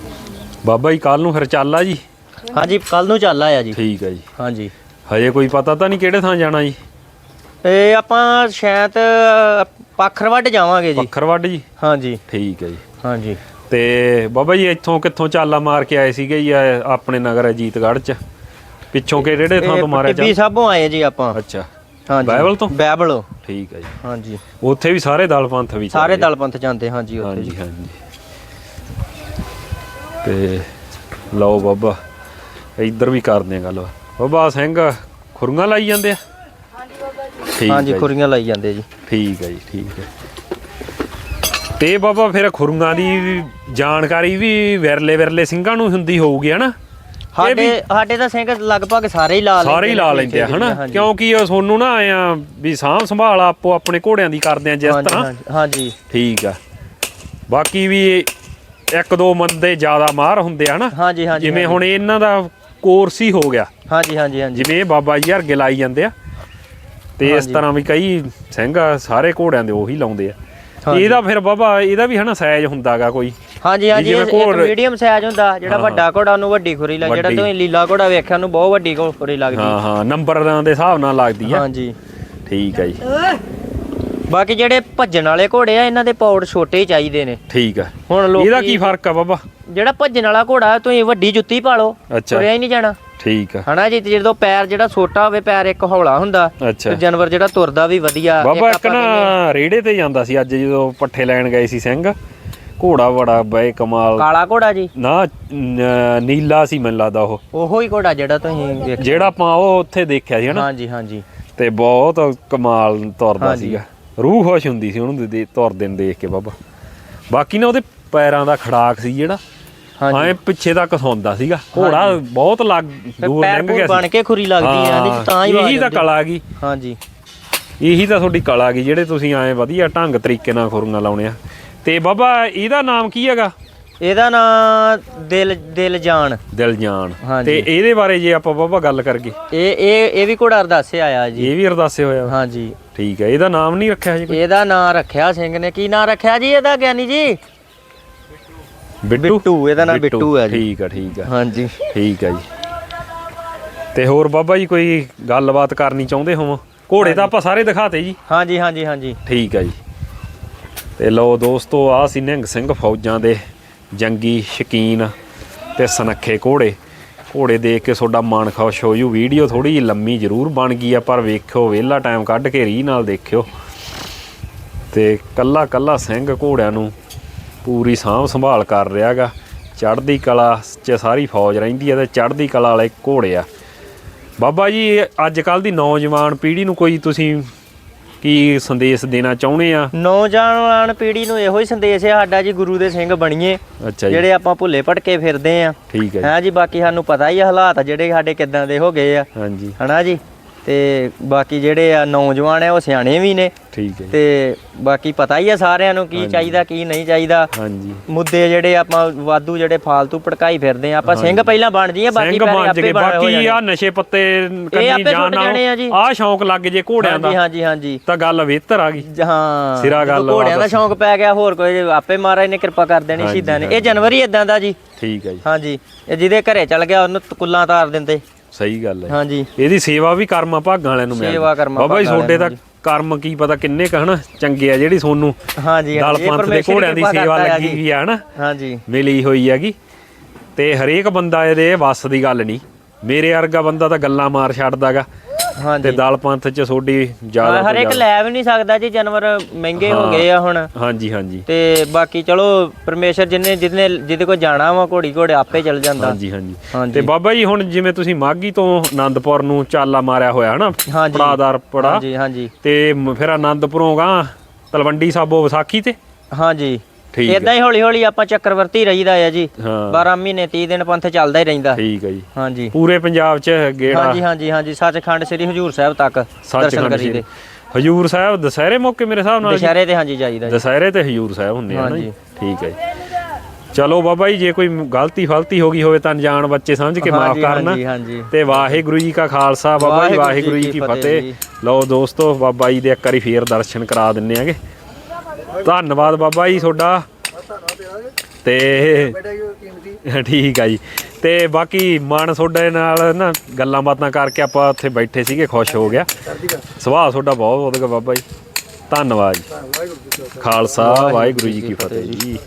ਬਾਬਾ ਜੀ ਕੱਲ ਨੂੰ ਫਿਰ ਚੱਲ ਆ ਜੀ? ਹਾਂਜੀ ਕੱਲ ਨੂੰ ਚੱਲ ਆਇਆ ਜੀ। ਠੀਕ ਹੈ ਜੀ। ਹਾਂਜੀ। ਹਜੇ ਕੋਈ ਪਤਾ ਤਾਂ ਨਹੀਂ ਕਿਹੜੇ ਥਾਂ ਜਾਣਾ ਜੀ? ਇਹ ਆਪਾਂ ਸ਼ਾਇਦ ਪੱਖਰਵੱਡ ਜਾਵਾਂਗੇ ਜੀ। ਪੱਖਰਵੱਡ ਜੀ? ਹਾਂਜੀ। ਠੀਕ ਹੈ ਜੀ। ਹਾਂਜੀ। ਤੇ ਬਾਬਾ ਜੀ ਇੱਥੋਂ ਕਿੱਥੋਂ ਚਾਲਾ ਮਾਰ ਕੇ ਆਏ ਸੀਗੇ ਜੀ ਆਪਣੇ ਨਗਰ ਅਜੀਤਗੜ੍ਹ ਚ? ਪਿੱਛੋਂ ਕਿ ਜਿਹੜੇ ਥਾਂ ਤੋਂ ਮਾਰਿਆ ਟਿੱਬੀ ਸਾਹਿਬੋਂ ਆਏ ਜੀ ਆਪਾਂ। ਅੱਛਾ। ਹਾਂਜੀ। ਬਾਈਬਲ ਤੋਂ? ਬਾਈਬਲ ਠੀਕ ਹੈ ਜੀ। ਹਾਂਜੀ। ਉੱਥੇ ਵੀ ਸਾਰੇ ਦਲ ਪੰਥ ਵੀ ਸਾਰੇ। ਦਲ ਪੰਥ ਜਾਂਦੇ ਹਾਂਜੀ ਉੱਥੇ ਜੀ। ਹਾਂਜੀ ਹਾਂਜੀ। ਤੇ ਲਓ ਬਾਬਾ ਇੱਧਰ ਵੀ ਕਰਦੇ ਆ ਗੱਲ। ਬਾਬਾ ਸਿੰਘ ਖੁਰੀਆਂ ਲਾਈ ਜਾਂਦੇ ਆ? ਠੀਕ ਹਾਂਜੀ ਹੈ ਜੀ, ਖੁਰੀਆਂ ਲਾਈ ਜਾਂਦੇ ਜੀ। ਠੀਕ ਹੈ ਜੀ ਠੀਕ ਹੈ। ਤੇ ਬਾਬਾ ਫਿਰ ਖੁਰੀਆਂ ਦੀ ਵੀ ਜਾਣਕਾਰੀ ਵੀ ਵਿਰਲੇ ਵਿਰਲੇ ਸਿੰਘਾਂ ਨੂੰ ਹੁੰਦੀ ਹੋਊਗੀ ਹਨਾ? ਇਹ ਵੀ ਸਾਡੇ ਸਾਡੇ ਤਾਂ ਸਿੰਘ ਲਗਭਗ ਸਾਰੇ ਹੀ ਲਾ ਲੈਂਦੇ ਸਾਰੇ ਹੀ ਲਾ ਨੇ ਲੈਂਦੇ ਆ ਹਨਾ? ਹਾਂਜੀ। ਕਿਉਂਕਿ ਉਹ ਤੁਹਾਨੂੰ ਨਾ ਆਏ ਆ ਵੀ ਸਾਂਭ ਸੰਭਾਲ ਆਪੋ ਆਪਣੇ ਘੋੜਿਆਂ ਦੀ ਕਰਦੇ ਆ ਜਿਸ ਹਾਂਜੀ, ਤਰ੍ਹਾਂ। ਹਾਂਜੀ, ਹਾਂਜੀ। ਠੀਕ ਆ। ਬਾਕੀ ਵੀ ਇੱਕ ਦੋ ਬੰਦੇ ਜ਼ਿਆਦਾ ਮਾਹਰ ਹੁੰਦੇ ਆ ਨਾ ਹਾਂਜੀ ਹਾਂਜੀ ਜਿਵੇਂ ਹੁਣ ਇਹਨਾਂ ਦਾ ਕੋਰਸ ਹੀ ਹੋ ਗਿਆ। ਹਾਂਜੀ ਹਾਂਜੀ ਹਾਂਜੀ। ਜਿਵੇਂ ਇਹ ਬਾਬਾ ਜੀ ਹਰਗੇ ਲਾਈ ਜਾਂਦੇ ਆ। ਤੇ ਇਸ। ਤਰ੍ਹਾਂ ਵੀ ਕਈ ਸਿੰਘ ਆ, ਸਾਰੇ ਘੋੜਿਆਂ ਦੇ ਉਹੀ ਲਾਉਂਦੇ ਆ। ਇਹਦਾ ਫਿਰ ਬਾਬਾ ਇਹਦਾ ਵੀ ਹਨਾ ਸਾਈਜ਼ ਹੁੰਦਾਗਾ ਕੋਈ। ਹਾਂਜੀ ਹਾਂਜੀ ਇੱਕ ਮੀਡੀਅਮ ਸਾਈਜ਼ ਹੁੰਦਾ ਜਿਹੜਾ ਵੱਡਾ ਘੋੜਾ ਉਹਨੂੰ ਵੱਡੀ ਖੁਰੀ ਲੱਗ ਜਿਹੜਾ। ਤੁਸੀਂ ਲੀਲਾ ਘੋੜਾ ਵੇਖਿਆ ਉਹਨੂੰ ਬਹੁਤ ਵੱਡੀ ਖੁਰੀ ਲੱਗਦੀ। ਹਾਂ ਹਾਂ ਨੰਬਰਾਂ ਦੇ ਹਿਸਾਬ ਨਾਲ ਲੱਗਦੀ ਆ। ਹਾਂਜੀ। ਠੀਕ ਆ ਜੀ। ਬਾਕੀ ਜਿਹੜੇ ਭੱਜਣ ਵਾਲੇ ਘੋੜੇ ਆ ਇਹਨਾਂ ਦੇ ਪੌੜ ਛੋਟੇ ਚਾਹੀਦੇ ਨੇ। ਠੀਕ ਆ। ਹੁਣ ਲੋਕ ਇਹਦਾ ਕੀ ਫ਼ਰਕ ਆ ਬਾਬਾ? ਜਿਹੜਾ ਭੱਜਣ ਵਾਲਾ ਘੋੜਾ ਤੁਸੀਂ ਵੱਡੀ ਜੁੱਤੀ ਪਾ ਲਓ ਤੁਰਿਆ ਹੀ ਨਹੀਂ ਜਾਣਾ। ਠੀਕ ਆ। ਹਨਾ ਜੀ ਤੇ ਜਦੋਂ ਪੈਰ ਜਿਹੜਾ ਛੋਟਾ ਹੋਵੇ ਪੈਰ ਇੱਕ ਹੌਲਾ ਹੁੰਦਾ ਅੱਛਾ। ਤੇ ਜਾਨਵਰ ਜਿਹੜਾ ਤੁਰਦਾ ਵੀ ਵਧੀਆ ਬਾਬਾ ਇੱਕ ਆਪਾਂ ਨਾ ਰੇੜੇ ਤੇ ਜਾਂਦਾ ਸੀ ਅੱਜ ਜਦੋਂ ਪੱਠੇ ਲੈਣ ਗਏ ਸੀ ਸਿੰਘ। ਘੋੜਾ ਬੜਾ ਬਏ ਕਮਾਲ। ਕਾਲਾ ਘੋੜਾ ਜੀ? ਨਾ ਨ- ਨੀਲਾ ਸੀ ਮੈਨੂੰ ਲੱਗਦਾ ਉਹ। ਉਹੋ ਹੀ ਘੋੜਾ ਜਿਹੜਾ ਤੁਸੀਂ ਵੇਖ ਜਿਹੜਾ ਆਪਾਂ ਉਹ ਉੱਥੇ ਦੇਖਿਆ ਸੀ ਹਨਾ? ਹਾਂਜੀ ਹਾਂਜੀ। ਤੇ ਬਹੁਤ ਕਮਾਲ ਤੁਰਦਾ ਹਾਂਜੀ। ਸੀਗਾ। ਰੂਹ ਖੁਸ਼ ਹੁੰਦੀ ਸੀ ਉਹਨੂੰ ਦੇ- ਦੇ ਤੁਰਦੇ ਨੂੰ ਦੇਖ ਕੇ ਬਾਬਾ। ਬਾਕੀ ਨਾ ਉਹਦੇ ਪੈਰਾਂ ਦਾ ਖੜਾਕ ਸੀ ਜਿਹੜਾ ਐ ਪਿੱਛੇ ਤੱਕ ਸੌਂਦਾ ਸੀਗਾ। ਘੋੜਾ ਬਹੁਤ ਲੱਗ ਦੂਰ ਲੰਘ ਗਿਆ ਬਣ ਕੇ ਖੁਰੀ ਲੱਗਦੀ ਆ ਇਹਦੀ 'ਚ ਤਾਂ ਹੀ ਇਹੀ ਤਾਂ। ਕਲਾ ਗਈ ਹਾਂਜੀ। ਇਹੀ ਤਾਂ ਤੁਹਾਡੀ ਕਲਾ ਗਈ ਜਿਹੜੇ ਤੁਸੀਂ ਐ ਵਧੀਆ ਢੰਗ ਤਰੀਕੇ ਨਾਲ ਖੁਰੀਆਂ ਲਾਉਣੇ ਆ। ਤੇ ਬਾਬਾ ਇਹਦਾ ਨਾਮ ਕੀ ਹੈਗਾ? ਇਹਦਾ ਨਾਂ ਦਿਲ ਦਿਲ ਜਾਨ। ਦਿਲਜਾਨ ਹਾਂਜੀ। ਤੇ ਇਹਦੇ ਬਾਰੇ ਜੇ ਆਪਾਂ ਬਾਬਾ ਗੱਲ ਕਰਗੇ ਇਹ ਇਹ ਇਹ ਵੀ ਘੋੜਾ ਅਰਦਾਸੇ ਆਇਆ ਜੀ। ਇਹ ਵੀ ਅਰਦਾਸੇ ਹੋਇਆ। ਹਾਂਜੀ। ਠੀਕ ਹੈ ਇਹਦਾ ਨਾਮ ਨਹੀਂ ਰੱਖਿਆ ਕੋਈ? ਇਹਦਾ ਨਾਂ ਰੱਖਿਆ ਸਿੰਘ ਨੇ। ਕੀ ਨਾਂ ਰੱਖਿਆ ਜੀ ਇਹਦਾ ਗਿਆਨੀ ਜੀ? ਬਿੱਟੂ? ਬਿੱਟੂ, ਇਹਦਾ ਨਾਂ ਬਿੱਟੂ। ਹੈ ਜੀ। ਠੀਕ ਆ ਠੀਕ ਆ। ਹਾਂਜੀ। ਠੀਕ ਆ ਜੀ। ਤੇ ਹੋਰ ਬਾਬਾ ਜੀ ਕੋਈ ਗੱਲਬਾਤ ਕਰਨੀ ਚਾਹੁੰਦੇ ਹੋਵੋ? ਘੋੜੇ ਤਾਂ ਆਪਾਂ ਸਾਰੇ ਦਿਖਾਤੇ ਜੀ। ਹਾਂਜੀ ਹਾਂਜੀ ਹਾਂਜੀ। ਠੀਕ ਆ ਜੀ। ਤੇ ਲਓ ਦੋਸਤੋ ਆ ਸੀ ਨਿਹੰਗ ਸਿੰਘ ਫੌਜਾਂ ਦੇ ਜੰਗੀ ਸ਼ਕੀਨ ਤੇ ਸਨੱਖੇ ਘੋੜੇ। ਘੋੜੇ ਦੇਖ ਕੇ ਤੁਹਾਡਾ ਮਨ ਖੁਸ਼ ਹੋ ਜੂ। ਵੀਡੀਓ ਥੋੜੀ ਜਿਹੀ ਲੰਮੀ ਜ਼ਰੂਰ ਬਣ ਗਈ ਆ ਪਰ ਵੇਖਿਓ ਵਿਹਲਾ ਟਾਈਮ ਕੱਢ ਕੇ ਰੀ ਨਾਲ ਦੇਖਿਓ। ਤੇ ਕੱਲਾ ਕੱਲਾ ਸਿੰਘ ਘੋੜਿਆਂ ਨੂੰ ਪੂਰੀ ਸਾਂਭ ਸੰਭਾਲ ਕਰ ਰਿਹਾਗਾ। ਚੜ੍ਹਦੀ ਕਲਾ 'ਚ ਸਾਰੀ ਫੌਜ ਰਹਿੰਦੀ ਆ ਤੇ ਚੜ੍ਹਦੀ ਕਲਾ ਵਾਲੇ ਘੋੜੇ ਆ। ਬਾਬਾ ਜੀ ਅੱਜ ਕੱਲ ਦੀ ਨੌਜਵਾਨ ਪੀੜ੍ਹੀ ਨੂੰ ਕੋਈ ਤੁਸੀਂ ਕੀ ਸੰਦੇਸ਼ ਦੇਣਾ ਚਾਹੁੰਦੇ ਆ? ਨੌਜਵਾਨ ਪੀੜ੍ਹੀ ਨੂੰ ਇਹੋ ਹੀ ਸੰਦੇਸ਼ ਹੈ ਸਾਡਾ ਜੀ ਗੁਰੂ ਦੇ ਸਿੰਘ ਬਣੀਏ। ਅੱਛਾ ਜੀ। ਜਿਹੜੇ ਆਪਾਂ ਭੁੱਲੇ ਭਟਕੇ ਫਿਰਦੇ ਆ। ਠੀਕ ਹੈ ਜੀ। ਹੈ ਜੀ ਬਾਕੀ ਸਾਨੂੰ ਪਤਾ ਹੀ ਆ ਹਾਲਾਤ ਜਿਹੜੇ ਸਾਡੇ ਕਿਦਾਂ ਦੇ ਹੋ ਗਏ ਆ। ਹਾਂਜੀ। ਹਨਾ ਜੀ? ਤੇ ਬਾਕੀ ਜਿਹੜੇ ਆ ਨੌਜਵਾਨ ਆ ਉਹ ਸਿਆਣੇ ਵੀ ਨੇ। ਠੀਕ ਹੈ ਤੇ ਬਾਕੀ ਪਤਾ ਹੀ ਆ ਸਾਰਿਆਂ ਨੂੰ ਕੀ ਚਾਹੀਦਾ ਕੀ ਨਹੀਂ ਚਾਹੀਦਾ। ਹਾਂਜੀ। ਮੁੱਦੇ ਜਿਹੜੇ ਆਪਾਂ ਵਾਧੂ ਜਿਹੜੇ ਫਾਲਤੂ ਭੜਕਾਈ ਫਿਰਦੇ ਆ ਆਪਾਂ ਸਿੰਘ ਪਹਿਲਾਂ ਬਣ ਜੀਏ ਬਾਕੀ ਆਪੇ ਬਣ ਬਾਕੀ। ਆ। ਨਸ਼ੇ ਪੱਤੇ ਕੰਨੀ ਜਾਣ। ਨਾਲ ਆ ਸ਼ੌਂਕ ਲੱਗ ਜੇ ਘੋੜਿਆਂ ਦਾ। ਹਾਂਜੀ ਹਾਂਜੀ ਤਾਂ ਗੱਲ ਬਿਹਤਰ ਆ ਗਈ। ਹਾਂ ਸਿਰਾ ਗੱਲ ਘੋੜਿਆਂ ਦਾ। ਸ਼ੌਂਕ ਪੈ ਗਿਆ ਹੋਰ ਕੋਈ ਆਪੇ ਮਹਾਰਾਜ ਨੇ ਕਿਰਪਾ ਕਰ ਦੇਣੀ ਸ਼ਹੀਦਾਂ ਨੇ। ਇਹ। ਜਨਵਰੀ ਇਦਾਂ ਦਾ ਜੀ। ਠੀਕ ਹੈ ਜੀ। ਹਾਂਜੀ। ਇਹ ਜਿਹਦੇ ਘਰੇ ਚਲ ਗਿਆ ਉਹਨੂੰ ਕੁੱਲਾਂ ਤਾਰ ਦਿੰਦੇ। ਸਹੀ ਗੱਲ ਹੈ ਹਾਂਜੀ। ਇਹਦੀ ਸੇਵਾ ਵੀ ਕਰਮਾਂ ਭਾਗਾਂ ਵਾਲਿਆਂ ਨੂੰ ਮਿਲਦੀ ਸੇਵਾ ਕਰਮਾਂ ਬਾਬਾ ਜੀ ਤੁਹਾਡੇ ਤਾਂ ਵਾਲਿਆਂ ਕਰਮ ਕੀ ਪਤਾ ਕਿੰਨੇ ਕ ਹਨਾ? ਚੰਗੇ ਆ ਜਿਹੜੀ ਤੁਹਾਨੂੰ ਹਾਂਜੀ ਦਲ ਹਾਂਜੀ, ਇਹ ਪੰਥ ਦੇ ਘੋੜਿਆਂ ਦੀ ਸੇਵਾ ਲੱਗੀ। ਵੀ ਆ ਹਨਾ? ਹਾਂਜੀ। ਮਿਲੀ ਹੋਈ ਹੈਗੀ। ਤੇ ਹਰੇਕ ਬੰਦਾ ਇਹਦੇ ਵੱਸ ਦੀ ਗੱਲ ਨਹੀਂ। ਮੇਰੇ ਵਰਗਾ ਬੰਦਾ ਤਾਂ ਗੱਲਾਂ ਮਾਰ ਛੱਡਦਾਗਾ। ਤੇ ਹਾਂਜੀ ਦਲ ਪੰਥ ਚ ਤੁਹਾਡੀ ਜ਼ਿਆਦਾ ਤੋਂ ਹਰ ਇੱਕ ਜ਼ਿਆਦਾ- ਲੈ ਵੀ ਨਹੀਂ ਸਕਦਾ ਜੀ ਜਾਨਵਰ ਮਹਿੰਗੇ ਹੋ। ਗਏ ਆ ਹੁਣ। ਹਾਂਜੀ ਹਾਂਜੀ। ਤੇ ਬਾਕੀ ਚਲੋ ਪਰਮੇਸ਼ਰ ਜਿੰਨੇ ਜਿੰਨੇ ਜਿਹਦੇ ਕੋਲ ਜਾਣਾ ਵਾ ਘੋੜੀ ਘੋੜੇ ਆਪੇ ਚੱਲ ਜਾਂਦਾ। ਹਾਂਜੀ ਹਾਂਜੀ। ਹਾਂਜੀ। ਤੇ ਬਾਬਾ ਜੀ ਹੁਣ ਜਿਵੇਂ ਤੁਸੀਂ ਮਾਗੀ ਤੋਂ ਆਨੰਦਪੁਰ ਨੂੰ ਚਾਲਾ ਮਾਰਿਆ ਹੋਇਆ ਹਨਾ? ਹਾਂਜੀ। ਪੜਾਦਾਰ ਪੜਾ। ਹਾਂਜੀ ਹਾਂਜੀ। ਤੇ ਮ- ਫਿਰ ਆਨੰਦਪੁਰੋਂ ਗਾ ਤਲਵੰਡੀ ਸਾਬੋ ਵਿਸਾਖੀ ਤੇ? ਹਾਂਜੀ। ਠੀਕ ਇਦਾਂ ਹੀ ਹੌਲੀ ਹੌਲੀ ਆਪਾਂ ਚੱਕਰਵਰਤੀ ਰਹੀਦਾ ਆ ਜੀ। ਹਾਂ। 12 ਮਹੀਨੇ 30 ਦਿਨ ਪੰਥ ਚੱਲਦਾ ਹੀ ਰਹਿੰਦਾ। ਠੀਕ ਹੈ ਜੀ। ਹਾਂਜੀ। ਪੂਰੇ ਪੰਜਾਬ ਚ ਗੇੜਾ। ਹਾਂਜੀ ਹਾਂਜੀ ਹਾਂਜੀ। ਸੱਚਖੰਡ ਸ੍ਰੀ ਹਜੂਰ ਸਾਹਿਬ ਤੱਕ ਦਰਸ਼ਨ ਸੱਚਖੰਡ ਕਰੀਦੇ ਹਜੂਰ ਸਾਹਿਬ ਦੁਸਹਿਰੇ ਮੌਕੇ ਮੇਰੇ ਹਿਸਾਬ ਨਾਲ ਜੀ? ਦੁਸ਼ਹਿਰੇ ਤੇ ਹਾਂਜੀ ਜਾਈਦਾ ਜੀ। ਦੁਸਹਿਰੇ ਤੇ ਹਜੂਰ ਸਾਹਿਬ ਹੁੰਦੇ ਆ ਨਾ ਜੀ। ਠੀਕ ਹੈ ਜੀ। ਚਲੋ ਬਾਬਾ ਜੀ ਜੇ ਕੋਈ ਗਲਤੀ ਫਲਤੀ ਹੋ ਗਈ ਹੋਵੇ ਤਾਂ ਅਣਜਾਣ ਬੱਚੇ ਸਮਝ ਕੇ ਮਾਫ ਹਾਂਜੀ, ਕਰਨਾ। ਹਾਂਜੀ, ਹਾਂਜੀ। ਤੇ ਵਾਹਿਗੁਰੂ ਜੀ ਕਾ ਖਾਲਸਾ ਬਾਬਾ ਜੀ ਵਾਹਿਗੁਰੂ ਜੀ ਕੀ ਫਤਿਹ। ਜੀ। ਲਓ ਦੋਸਤੋ ਬਾਬਾ ਜੀ ਦੇ ਇੱਕ ਵਾਰੀ ਫੇਰ ਦਰਸ਼ਨ ਕਰਾ ਦਿੰਨੇ ਆਗੇ। ਧੰਨਵਾਦ ਬਾਬਾ ਜੀ ਤੁਹਾਡਾ। ਤੇ ਠੀਕ ਆ ਜੀ। ਤੇ ਬਾਕੀ ਮਨ ਤੁਹਾਡੇ ਨਾਲ ਨਾ ਗੱਲਾਂ ਬਾਤਾਂ ਕਰਕੇ ਆਪਾਂ ਉੱਥੇ ਬੈਠੇ ਸੀਗੇ ਖੁਸ਼ ਹੋ ਗਿਆ। ਸੁਭਾਅ ਤੁਹਾਡਾ ਬਹੁਤ ਵਧੀਆ ਬਾਬਾ ਜੀ। ਧੰਨਵਾਦ ਜੀ। ਖਾਲਸਾ ਵਾਹਿਗੁਰੂ ਜੀ ਕੀ ਫਤਿਹ ਜੀ।